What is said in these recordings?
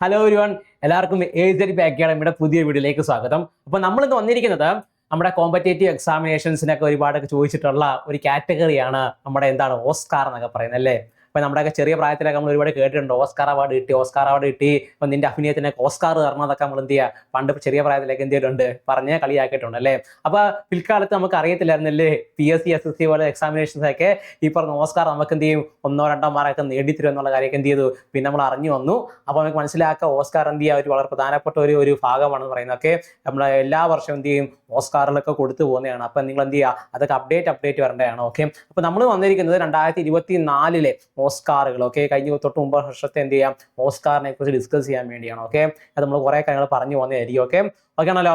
Hello ഒരുവൺ എല്ലാവർക്കും ഏജറി അക്കാഡമിയുടെ പുതിയ വീഡിയോയിലേക്ക് സ്വാഗതം. അപ്പോൾ നമ്മൾ ഇന്ന് വന്നിരിക്കുന്നത് നമ്മുടെ കോമ്പറ്റേറ്റീവ് എക്സാമിനേഷൻസിനൊക്കെ ഒരുപാടൊക്കെ ചോദിച്ചിട്ടുള്ള ഒരു കാറ്റഗറിയാണ് നമ്മുടെ എന്താണ് ഓസ്കാർ എന്നൊക്കെ പറയുന്നത് അല്ലേ? അപ്പൊ നമ്മുടെയൊക്കെ ചെറിയ പ്രായത്തിലൊക്കെ നമ്മൾ ഒരുപാട് കേട്ടിട്ടുണ്ട്. ഓസ്കാർ അവാർഡ് കിട്ടി ഓസ്കാർ അവാർഡ് കിട്ടി. ഇപ്പം നിന്റെ അഭിനയത്തിനൊക്കെ ഓസ്കാർ തരണം നമ്മൾ എന്ത് ചെയ്യുക പണ്ട് ചെറിയ പ്രായത്തിലൊക്കെ എന്ത് ചെയ്തിട്ടുണ്ട്? പറഞ്ഞ് കളിയാക്കിയിട്ടുണ്ട് അല്ലേ? അപ്പൊ പിൽക്കാലത്ത് നമുക്ക് അറിയത്തില്ലായിരുന്നല്ലേ? P S C S S C പോലെ എക്സാമിനേഷൻസ് ഒക്കെ ഈ പറഞ്ഞ ഓസ്കാർ നമുക്ക് എന്ത് ചെയ്യും? ഒന്നോ രണ്ടോ മാർക്കൊക്കെ നേടിത്തരും എന്നുള്ള കാര്യമൊക്കെ എന്ത് ചെയ്തു? പിന്നെ നമ്മൾ അറിഞ്ഞു വന്നു. അപ്പോൾ നമുക്ക് മനസ്സിലാക്കുക ഓസ്കാർ എന്ത് ചെയ്യുക ഒരു വളരെ പ്രധാനപ്പെട്ട ഒരു ഒരു ഭാഗമാണെന്ന് പറയുന്നതൊക്കെ നമ്മൾ എല്ലാ വർഷവും എന്ത് ചെയ്യും? ഓസ്കാറിലൊക്കെ കൊടുത്തു പോകുന്നതാണ്. അപ്പം നിങ്ങൾ എന്ത് ചെയ്യുക അതൊക്കെ അപ്ഡേറ്റ് അപ്ഡേറ്റ് വരേണ്ടതാണ്. ഓക്കെ അപ്പോൾ നമ്മൾ വന്നിരിക്കുന്നത് രണ്ടായിരത്തി ഇരുപത്തി നാലിലെ ഓസ്കാറുകൾ ഓക്കെ കഴിഞ്ഞ തൊട്ട് മുമ്പ് വർഷത്തെ എന്ത് ചെയ്യാം? ഓസ്കാറിനെ കുറിച്ച് ഡിസ്കസ് ചെയ്യാൻ വേണ്ടിയാണ് ഓക്കെ അത് നമ്മൾ കുറേ കാര്യങ്ങൾ പറഞ്ഞു പോകുന്നതായിരിക്കും ഓക്കെ ഓക്കെ ആണല്ലോ?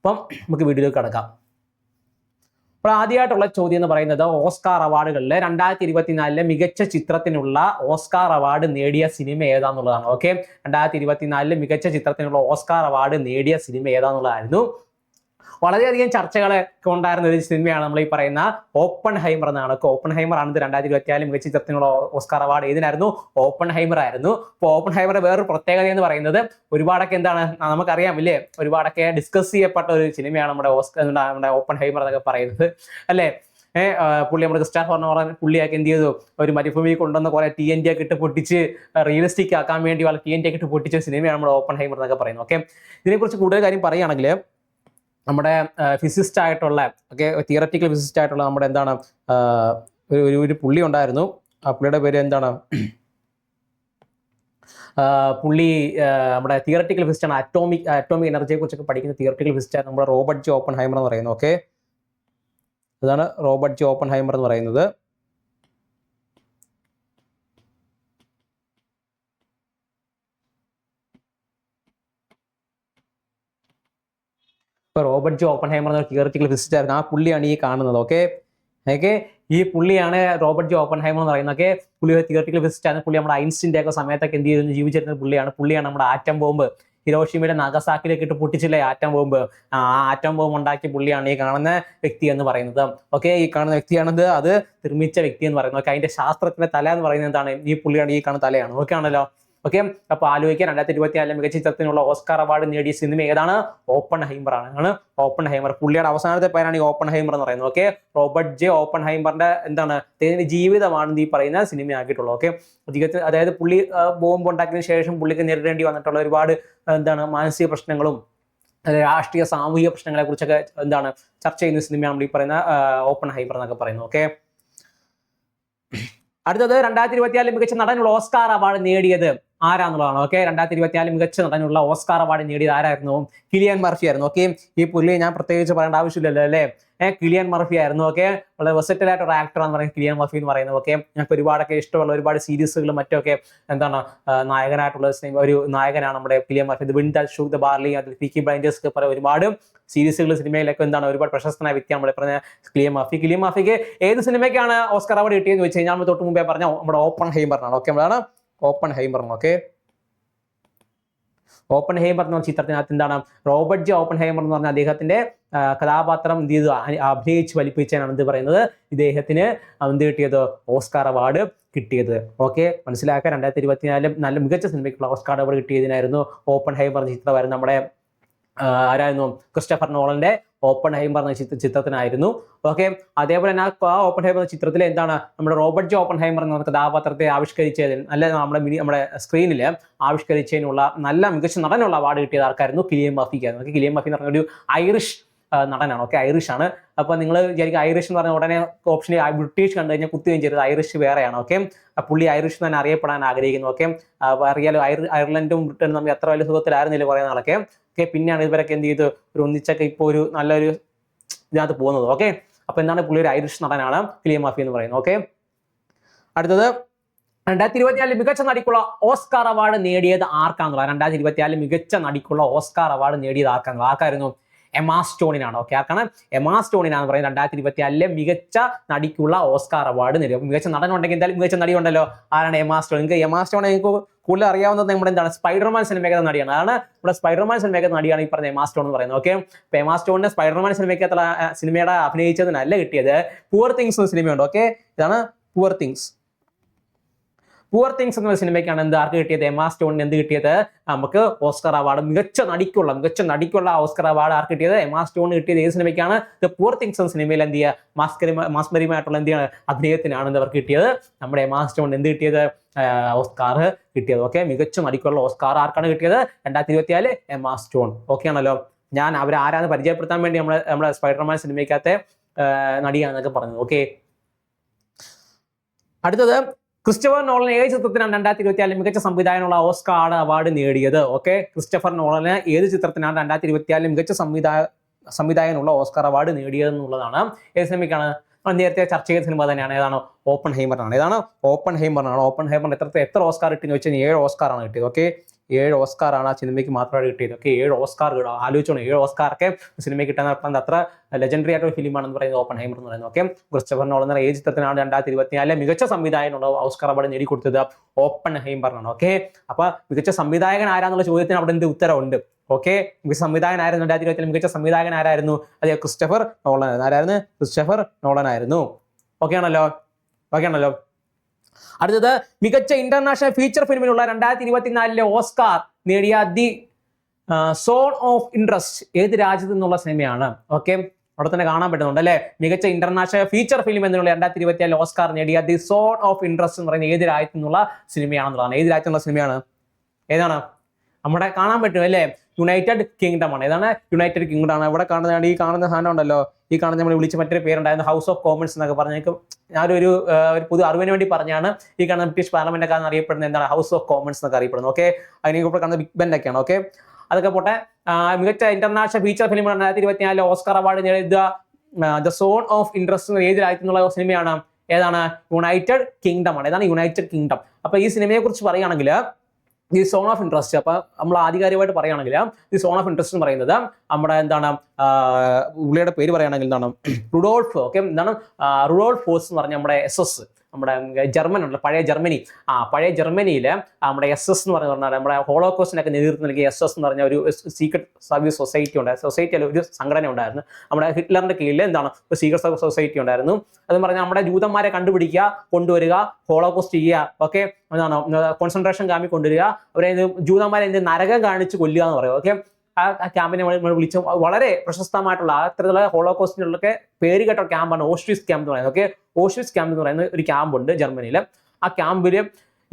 അപ്പം നമുക്ക് വീഡിയോയിലേക്ക് കിടക്കാം. അപ്പോൾ ആദ്യമായിട്ടുള്ള ചോദ്യം എന്ന് പറയുന്നത് ഓസ്കാർ അവാർഡുകളിൽ രണ്ടായിരത്തി ഇരുപത്തിനാലിലെ മികച്ച ചിത്രത്തിനുള്ള ഓസ്കാർ അവാർഡ് നേടിയ സിനിമ ഏതാന്നുള്ളതാണ് ഓക്കെ രണ്ടായിരത്തി ഇരുപത്തിനാലിലെ മികച്ച ചിത്രത്തിനുള്ള ഓസ്കാർ അവാർഡ് നേടിയ സിനിമ ഏതാന്നുള്ളതായിരുന്നു. വളരെയധികം ചർച്ചകൾ ഉണ്ടായിരുന്ന ഒരു സിനിമയാണ് നമ്മൾ ഈ പറയുന്ന ഓപ്പൺ ഹൈമർ എന്നാണ്. ഓപ്പൺ ഹൈമർ ആണ് രണ്ടായിരത്തി ഇരുപത്തിനാല് മികച്ച ചിത്രത്തിനുള്ള ഓസ്കാർ അവാർഡ് ഏതിനായിരുന്നു? ഓപ്പൺ ഹൈമർ ആയിരുന്നു. അപ്പോൾ ഓപ്പൺ ഹൈമറുടെ വേറൊരു പ്രത്യേകത എന്ന് പറയുന്നത് ഒരുപാടൊക്കെ എന്താണ് നമുക്കറിയാം ഇല്ലേ? ഒരുപാടൊക്കെ ഡിസ്കസ് ചെയ്യപ്പെട്ട ഒരു സിനിമയാണ് നമ്മുടെ ഓസ്കർ നമ്മുടെ ഓപ്പൺ ഹൈമർ എന്നൊക്കെ പറയുന്നത്. അല്ലേ? പുള്ളി നമ്മുടെ ക്രിസ്റ്റാഫർ പറഞ്ഞ പുള്ളിയൊക്കെ എന്ത് ചെയ്തു? ഒരു മരുഭൂമി കൊണ്ടുവന്ന കുറെ ടി എൻ ടി ഒക്കെ ഇട്ട് പൊട്ടിച്ച് റിയലിസ്റ്റിക് ആക്കാൻ വേണ്ടി വളരെ ടി എൻ ടി ഒക്കെ ഇട്ട് പൊട്ടിച്ച സിനിമയാണ് നമ്മുടെ ഓപ്പൺ ഹൈമർ എന്നൊക്കെ പറയുന്നത്. ഓക്കെ? ഇതിനെക്കുറിച്ച് കൂടുതൽ കാര്യം പറയുകയാണെങ്കിൽ നമ്മുടെ ഫിസിസ്റ്റ് ആയിട്ടുള്ള ഓക്കെ തിയററ്റിക്കൽ ഫിസിസ്റ്റ് ആയിട്ടുള്ള നമ്മുടെ എന്താണ് ഒരു ഒരു- പുള്ളി ഉണ്ടായിരുന്നു. ആ പുള്ളിയുടെ പേര് എന്താണ്? പുള്ളി നമ്മുടെ തിയററ്റിക്കൽ ഫിസിസ്റ്റ് ആണ്. അറ്റോമിക് അറ്റോമിക് എനർജിയെ കുറിച്ചൊക്കെ പഠിക്കുന്ന തിയററ്റിക്കൽ ഫിസിസ്റ്റ് ആണ് നമ്മുടെ റോബർട്ട് ജി ഓപ്പൺ ഹൈമർ എന്ന് പറയുന്നത്. ഓക്കെ അതാണ് റോബർട്ട് ജി ഓപ്പൺ ഹൈമർ എന്ന് പറയുന്നത്. ഇപ്പൊ റോബർട്ട് ജി ഓപ്പൺ ഹൈമർ എന്ന തിയറിറ്റിക്കൽ ഫിസിസ്റ്റ് ആയിരുന്നു. ആ പുള്ളിയാണ് ഈ കാണുന്നത് ഓക്കെ ഓക്കെ ഈ പുള്ളിയാണ് റോബർട്ട് ജി ഓപ്പൺ ഹൈമർ എന്ന് പറയുന്നത് ഓക്കെ പുള്ളി ഒരു തിയറിറ്റിക്കൽ ഫിസിസ്റ്റ് ആണ്. പുള്ളി നമ്മുടെ ഐൻസ്റ്റിന്റെ ഒക്കെ സമയത്തൊക്കെ എന്ത് ചെയ്തു ജീവിച്ചിരുന്ന പുള്ളിയാണ്. പുള്ളിയാണ് നമ്മുടെ ആറ്റം ബോംബ്. ഹിരോഷിമയുടെ നഗസാക്കിലേക്ക് ഇട്ട് പൊട്ടിച്ചില്ലേ ആറ്റം ബോംബ്? ആ ആറ്റം ബോംബ് ഉണ്ടാക്കിയ പുള്ളിയാണ് ഈ കാണുന്ന വ്യക്തി എന്ന് പറയുന്നത് ഓക്കെ ഈ കാണുന്ന വ്യക്തിയാണത് അത് നിർമ്മിച്ച വ്യക്തി എന്ന് പറയുന്നത് ഓക്കെ അതിന്റെ ശാസ്ത്രത്തിന്റെ തല എന്ന് പറയുന്നത് എന്താണ്? ഈ പുള്ളിയാണ് ഈ കാണുന്ന തലയാണ് ഓക്കെ ആണല്ലോ? ഓക്കെ അപ്പൊ ആലോചിക്കാൻ രണ്ടായിരത്തി ഇരുപത്തി നാലിലെ മികച്ച ചിത്രത്തിനുള്ള ഓസ്കാർ അവാർഡ് നേടിയ സിനിമ ഏതാണ്? ഓപ്പൺ ഹൈമർ ആണ്. ഓപ്പൺ ഹൈമർ പുള്ളിയുടെ അവസാനത്തെ പേരാണ് ഈ ഓപ്പൺ ഹൈമർ എന്ന് പറയുന്നത്. ഓക്കെ റോബർട്ട് ജെ ഓപ്പൺ ഹൈമറിന്റെ എന്താണ്? അദ്ദേഹത്തിന്റെ ജീവിതമാണ് ഈ പറയുന്ന സിനിമയാക്കിയിട്ടുള്ളത്. ഓക്കെ അദ്ദേഹത്തിന് അതായത് പുള്ളി ബോംബ് ഉണ്ടാക്കിയതിനു ശേഷം പുള്ളിക്ക് നേരിടേണ്ടി വന്നിട്ടുള്ള ഒരുപാട് എന്താണ് മാനസിക പ്രശ്നങ്ങളും രാഷ്ട്രീയ സാമൂഹിക പ്രശ്നങ്ങളെ കുറിച്ചൊക്കെ എന്താണ് ചർച്ച ചെയ്യുന്ന സിനിമയാണ് നമ്മൾ ഈ പറയുന്ന ഓപ്പൺ ഹൈമർ എന്നൊക്കെ പറയുന്നത്. ഓക്കെ അടുത്തത് രണ്ടായിരത്തി ഇരുപത്തിനാലിൽ മികച്ച നടനുള്ള ഓസ്കാർ അവാർഡ് നേടിയത് ആരാന്നുള്ളതാണ്. ഓക്കെ രണ്ടായിരത്തി ഇരുപത്തിനാല് മികച്ച നടനുള്ള ഓസ്കാർ അവാർഡ് നേടിയത് ആരായിരുന്നു? കിലിയൻ മർഫി ആയിരുന്നു. ഓക്കെ ഈ പുള്ളി ഞാൻ പ്രത്യേകിച്ച് പറയേണ്ട ആവശ്യമില്ലല്ലോ അല്ലേ? ഏഹ് കിലിയൻ മർഫി ആയിരുന്നു. ഓക്കെ വളരെ വെസറ്റൽ ആയിട്ട് ഒരു ആക്ടർ എന്ന് പറയുന്നത് കിലിയൻ മർഫി എന്ന് പറയുന്നത്. ഓക്കെ ഞങ്ങൾക്ക് ഒരുപാടൊക്കെ ഇഷ്ടമുള്ള ഒരുപാട് സീരീസുകളും മറ്റൊക്കെ എന്താണ് നായകനായിട്ടുള്ള സിനിമ ഒരു നായകനാണ് നമ്മുടെ Cillian Murphy. The wind shoe the barley അതിൽ കി ബ്ലൈൻഡേഴ്സ് ഒക്കെ പറയുന്ന ഒരുപാട് സീരീസുകൾ സിനിമയിലൊക്കെ എന്താണ് ഒരുപാട് പ്രശസ്തനായ വ്യക്തിയാണ് നമ്മുടെ പറഞ്ഞ കിലിയൻ മർഫി. കിലിയൻ മർഫിക്ക് ഏത് സിനിമയ്ക്കാണ് ഓസ്കർ അവാർഡ് കിട്ടിയെന്ന് ചോദിച്ചു കഴിഞ്ഞാൽ നമ്മൾ തൊട്ട് മുമ്പേ പറഞ്ഞ നമ്മുടെ ഓപ്പൺ ഹൈമറിനാണ് ഓക്കെ നമ്മളാണ് ഓപ്പൺ ഹൈമറിന് ഓക്കെ ഓപ്പൺ ഹൈമർ എന്ന ചിത്രത്തിനകത്ത് എന്താണ്? റോബർട്ട് ജെ ഓപ്പൺ ഹൈമർ എന്ന് പറഞ്ഞ അദ്ദേഹത്തിന്റെ കഥാപാത്രം എന്ത് ചെയ്തു? അഭിനയിച്ച് വലിപ്പിച്ചാണ് എന്ത് പറയുന്നത്? ഇദ്ദേഹത്തിന് എന്ത് കിട്ടിയത്? ഓസ്കാർ അവാർഡ് കിട്ടിയത് ഓക്കെ മനസ്സിലാക്കാൻ രണ്ടായിരത്തി ഇരുപത്തിനാലിലും നല്ല മികച്ച സിനിമയ്ക്കുള്ള ഓസ്കാർ അവാർഡ് കിട്ടിയതിനായിരുന്നു ഓപ്പൺ ഹൈമർ ചിത്രമായിരുന്നു നമ്മുടെ ആരായിരുന്നു? ക്രിസ്റ്റഫർ നോളന്റെ ഓപ്പൺ ഹൈം പറഞ്ഞ ചിത്ര ചിത്രത്തിനായിരുന്നു. ഓക്കെ അതേപോലെ തന്നെ ആ ഓപ്പൺ ഹൈം എന്ന ചിത്രത്തിൽ എന്താണ്? നമ്മുടെ റോബർട്ട് ജോ ഓപ്പൺ ഹൈമർ എന്ന കഥാപാത്രത്തെ ആവിഷ്കരിച്ചതിന് അല്ലെ നമ്മുടെ മിനി നമ്മുടെ സ്ക്രീനിൽ ആവിഷ്കരിച്ചതിനുള്ള നല്ല മികച്ച നടനുള്ള അവാർഡ് കിട്ടിയത് ആർക്കായിരുന്നു? കിലിയൻ മഫിക്കായിരുന്നു കിലിയൻ മഫി എന്ന് പറഞ്ഞ ഒരു ഐറിഷ് നടനാണ്. ഓക്കെ ഐറിഷ് ആണ്. അപ്പോൾ നിങ്ങൾ വിചാരിക്കും ഐറിഷ് എന്ന് പറഞ്ഞ ഉടനെ ഓപ്ഷൻ ബ്രിട്ടീഷ് കണ്ടു കഴിഞ്ഞാൽ കുത്തുകയും ചെയ്തത് ഐറിഷ് വേറെയാണ്. ഓക്കെ പുള്ളി ഐറിഷ് തന്നെ അറിയപ്പെടാൻ ആഗ്രഹിക്കുന്നു. ഓക്കെ അറിയാലോ അയർലൻഡും ബ്രിട്ടനും തമ്മിൽ അത്ര വലിയ സുഖത്തിലായിരുന്നില്ല കുറേ നാളൊക്കെ? ഓക്കെ പിന്നെയാണ് ഇവരൊക്കെ എന്ത് ചെയ്തു ഒരു ഒന്നിച്ചൊക്കെ ഇപ്പോൾ ഒരു നല്ലൊരു ഇതിനകത്ത് പോകുന്നത്. ഓക്കെ അപ്പോൾ എന്താണ് പുള്ളി ഒരു ഐറിഷ് നടനാണ് ഫിലിം മാഫി എന്ന് പറയുന്നത്. ഓക്കെ അടുത്തത് രണ്ടായിരത്തി ഇരുപത്തിനാലിൽ മികച്ച നടിക്കുള്ള ഓസ്കാർ അവാർഡ് നേടിയത് ആർക്കാന്നുള്ള രണ്ടായിരത്തി ഇരുപത്തിനാലിൽ മികച്ച നടിക്കുള്ള ഓസ്കാർ അവാർഡ് നേടിയത് ആർക്കാന്നുള്ള ആർക്കായിരുന്നു? എമാ സ്റ്റോണിനാണ് ഓക്കെ ആർക്കാണ് എമാ സ്റ്റോണിനാണ് പറയുന്നത്. രണ്ടായിരത്തി ഇരുപത്തി നാലിലെ മികച്ച നടിക്കുള്ള ഓസ്കാർ അവാർഡ് നേടിയത്. മികച്ച നടൻ ഉണ്ടെങ്കിൽ എന്തായാലും മികച്ച നടി ഉണ്ടല്ലോ. ആരാണ് എമാ സ്റ്റോൺ നിങ്ങൾക്ക് എമാ സ്റ്റോൺ നിങ്ങൾക്ക് കൂടുതൽ അറിയാവുന്നത് നമ്മുടെ എന്താണ്? സ്പൈഡർമാൻ സിനിമയ്ക്കകത്ത് നടിയാണ്. അതാണ് നമ്മുടെ സ്പൈഡർമാൻ സിനിമയ്ക്കകത്ത് നടിയാണ് ഈ പറഞ്ഞ എമാ സ്റ്റോൺ എന്ന് പറയുന്നത് ഓക്കെ ഇപ്പൊ എമാ സ്റ്റോണിന്റെ സ്പൈഡർമാൻ സിനിമയ്ക്കകത്തുള്ള സിനിമയുടെ അഭിനയിച്ചതിനല്ല കിട്ടിയത്. പുവർ തിങ്സ് സിനിമയുണ്ട് ഓക്കെ ഇതാണ് പുവർ തിങ്സ് പൂവർ തിങ്സ് എന്ന സിനിമയ്ക്കാണ് എന്ത് ആർക്ക് കിട്ടിയത്? എമാ സ്റ്റോണിന് എന്ത് കിട്ടിയത്? നമുക്ക് ഓസ്കർ അവാർഡ് മികച്ച നടിക്കുള്ള മികച്ച നടിക്കുള്ള ഓസ്കർ അവാർഡ് ആർക്ക് കിട്ടിയത്? എമാ സ്റ്റോൺ കിട്ടിയത് ഏത് സിനിമയ്ക്കാണ് ദ പുവർ തിങ്സ് എന്ന സിനിമയിൽ എന്ത് ചെയ്യുക? മാസ്കരി മാസ്മരിയുമായിട്ടുള്ള എന്ത് ചെയ്യാണ് അഭിനയത്തിനാണ് എന്ത് അവർക്ക് കിട്ടിയത്? നമ്മുടെ എമാ സ്റ്റോൺ എന്ത് കിട്ടിയത്? ഓസ്കാർ കിട്ടിയത്. ഓക്കെ മികച്ച നടിക്കുള്ള ഓസ്കാർ ആർക്കാണ് കിട്ടിയത്? രണ്ടായിരത്തി ഇരുപത്തിനാല് എമാ സ്റ്റോൺ ഓക്കെ ആണല്ലോ? ഞാൻ അവരെ ആരാന്ന് പരിചയപ്പെടുത്താൻ വേണ്ടി നമ്മളെ നമ്മുടെ സ്പൈഡർമാൻ സിനിമയ്ക്കകത്തെ നടിയാണെന്നൊക്കെ പറഞ്ഞത്. ഓക്കെ അടുത്തത് ക്രിസ്റ്റഫർ നോളൻ ഏത് ചിത്രത്തിനാണ് രണ്ടായിരത്തി ഇരുപത്തിനാലിൽ മികച്ച സംവിധായകനുള്ള ഓസ്കാർ അവാർഡ് നേടിയത്? ഓക്കെ. ക്രിസ്റ്റഫർ നോളന് ഏത് ചിത്രത്തിനാണ് രണ്ടായിരത്തി ഇരുപത്തിനാലിൽ മികച്ച സംവിധായ സംവിധായകനുള്ള ഓസ്കാർ അവാർഡ് നേടിയത് എന്നുള്ളതാണ് ഏത് സിനിമയ്ക്കാണ് നേരത്തെ ചർച്ച ചെയ്ത സിനിമ തന്നെയാണ്. ഏതാണ്? ഓപ്പൺ ഹൈമറാണ് ഏതാണ്? ഓപ്പൺ ഹൈമറാണ് ഓപ്പൺ ഹൈമറിന് എത്ര എത്ര ഓസ്കാർ കിട്ടിയെന്ന് വെച്ചാൽ ഏഴ് ഓസ്കാറാണ് കിട്ടിയത്. ഓക്കെ. ഏഴ് ഓസ്കാറാണ് ആ സിനിമയ്ക്ക് മാത്രമായിട്ട് കിട്ടിയത്. ഓക്കെ ഏഴ് ഓസ്കാർ കിട്ടും. ആലോചിച്ചോണം ഏഴ് ഓസ്കാറൊക്കെ സിനിമയ്ക്ക് കിട്ടാൻ നടത്തുന്നത് അത്ര ലെജൻഡറി ആയിട്ടുള്ള ഫിലിമാണെന്ന് പറയുന്നത് ഓപ്പൺ ഹൈമർ എന്ന് പറയുന്നത്. ഓക്കെ ക്രിസ്റ്റഫർ നോളൻ ഏത് ചിത്രത്തിനാണ് രണ്ടായിരത്തി ഇരുപത്തിനാലിലെ മികച്ച സംവിധായകനുള്ള ഓസ്കാർ അവാർഡ് നേടിക്കൊടുത്തത് ഓപ്പൺ ഹൈമറിനാണ് ഓക്കെ അപ്പൊ മികച്ച സംവിധായകൻ ആരാന്നുള്ള ചോദ്യത്തിന് അവിടെ എന്ത് ഉത്തരവുണ്ട് ഓക്കെ മികച്ച സംവിധായകൻ ആയിരുന്നു രണ്ടായിരത്തി ഇരുപത്തിനാല് മികച്ച സംവിധായകൻ ആരായിരുന്നു? അതെ ക്രിസ്റ്റഫർ നോളൻ ആരായിരുന്നു ക്രിസ്റ്റഫർ നോളൻ ആയിരുന്നു. ഓക്കെ ആണല്ലോ? ഓക്കെ ആണല്ലോ? അടുത്തത് മികച്ച ഇന്റർനാഷണൽ ഫീച്ചർ ഫിലിമിനുള്ള രണ്ടായിരത്തി ഇരുപത്തിനാലിലെ ഓസ്കാർ നേടിയ ദി സോൺ ഓഫ് ഇൻട്രസ്റ്റ് ഏത് രാജ്യത്തു നിന്നുള്ള സിനിമയാണ്? ഓക്കെ അവിടെ തന്നെ കാണാൻ പറ്റുന്നുണ്ട് അല്ലെ? മികച്ച ഇന്റർനാഷണൽ ഫീച്ചർ ഫിലിം എന്നുള്ള രണ്ടായിരത്തി ഇരുപത്തിയാലിൽ ഓസ്കാർ നേടിയ ദി സോൺ ഓഫ് ഇൻട്രസ്റ്റ് എന്ന് പറയുന്ന ഏത് രാജ്യത്തു നിന്നുള്ള സിനിമയാണെന്നുള്ളതാണ്. ഏത് രാജ്യത്തുള്ള സിനിമയാണ്? ഏതാണ്? നമ്മുടെ കാണാൻ പറ്റും അല്ലേ? യുണൈറ്റഡ് കിങ്ഡം ആണ്. ഏതാണ്? യുണൈറ്റഡ് കിങ്ഡം ആണ്. ഇവിടെ കാണുന്ന ഈ കാണുന്ന സാധനം ഉണ്ടല്ലോ. ഈ കാണുന്ന നമ്മൾ വിളിച്ച മറ്റൊരു പേരുണ്ടായിരുന്നു ഹൗസ് ഓഫ് കോമൺസ് എന്നൊക്കെ പറഞ്ഞേക്കും ഞാനൊരു ആ, ഒരു പുതു അറിവിന് വേണ്ടി പറഞ്ഞാണ് ഈ കാണുന്ന ബ്രിട്ടീഷ് പാർലമെന്റ് ഒക്കെ അറിയപ്പെടുന്നത് എന്താണ് ഹൗസ് ഓഫ് കോമൺസ് എന്നൊക്കെ അറിയപ്പെടുന്നത്. ഓക്കെ അതിനെ ഇപ്പോൾ കാണുന്ന ബിഗ് ബെൻ ഒക്കെയാണ്. ഓക്കെ അതൊക്കെ പോട്ടെ. മികച്ച ഇന്റർനാഷണൽ ഫീച്ചർ ഫിലിം രണ്ടായിരത്തി ഇരുപത്തിനാലിലെ ഓസ്കർ അവാർഡ് നേടിയ ദ സോൺ ഓഫ് ഇൻട്രസ്റ്റ് ഏത് രാജ്യത്തുള്ള സിനിമയാണ്. ഏതാണ്? യുണൈറ്റഡ് കിങ്ഡം ആണ്. ഏതാണ് യുണൈറ്റഡ് കിങ്ഡം അപ്പൊ ഈ സിനിമയെ കുറിച്ച് പറയുകയാണെങ്കിൽ ഈ സോൺ ഓഫ് ഇൻട്രസ്റ്റ് അപ്പൊ നമ്മൾ ആധികാരികമായിട്ട് പറയുകയാണെങ്കിൽ ഈ സോൺ ഓഫ് ഇൻട്രസ്റ്റ് എന്ന് പറയുന്നത് നമ്മുടെ എന്താണ് പുള്ളിയുടെ പേര് പറയുകയാണെങ്കിൽ എന്താണ്? റുഡോൾഫ് ഓക്കെ എന്താണ്? റുഡോൾഫ് എന്ന് പറഞ്ഞ നമ്മുടെ എസ് എസ് നമ്മുടെ ജർമ്മൻ ഉണ്ടല്ലോ പഴയ ജർമ്മനി. ആ പഴയ ജർമ്മനിയിൽ നമ്മുടെ എസ് എസ് എന്ന് പറഞ്ഞ പറഞ്ഞാൽ നമ്മുടെ ഹോളോകോസ്റ്റിനൊക്കെ നേതൃത്വം നൽകിയ എസ് എസ് എന്ന് പറഞ്ഞ ഒരു സീക്രട്ട് സർവീസ് സൊസൈറ്റി ഉണ്ടായിരുന്നു സൊസൈറ്റി അല്ല ഒരു സംഘടന ഉണ്ടായിരുന്നു. നമ്മുടെ ഹിറ്റ്ലറിന്റെ കീഴിൽ എന്താണ്? ഒരു സീക്രട്ട് സർവീസ് സൊസൈറ്റി ഉണ്ടായിരുന്നു. അത് പറഞ്ഞാൽ നമ്മുടെ ജൂതന്മാരെ കണ്ടുപിടിക്കുക കൊണ്ടുവരിക ഹോളോകോസ്റ്റ് ചെയ്യുക ഓക്കെ എന്താണ്? കോൺസെൻട്രേഷൻ ക്യാമ്പിൽ കൊണ്ടുവരിക. അവരെ ജൂതന്മാരെ എന്ത് നരകം കാണിച്ച് കൊല്ലുക എന്ന് പറയുക ഓക്കെ ആ ക്യാമ്പിനെ വിളിച്ച വളരെ പ്രശസ്തമായിട്ടുള്ള അത്തരത്തിലുള്ള ഹോളോകോസ്റ്റിനുള്ളൊക്കെ പേര് കേട്ട ക്യാമ്പാണ് ഓഷ്വിസ് ക്യാമ്പ് എന്ന് പറയുന്നത്. ഓക്കെ ഓഷ്വിസ് ക്യാമ്പ് എന്ന് പറയുന്ന ഒരു ക്യാമ്പുണ്ട് ജർമ്മനിയിൽ ആ ക്യാമ്പിൽ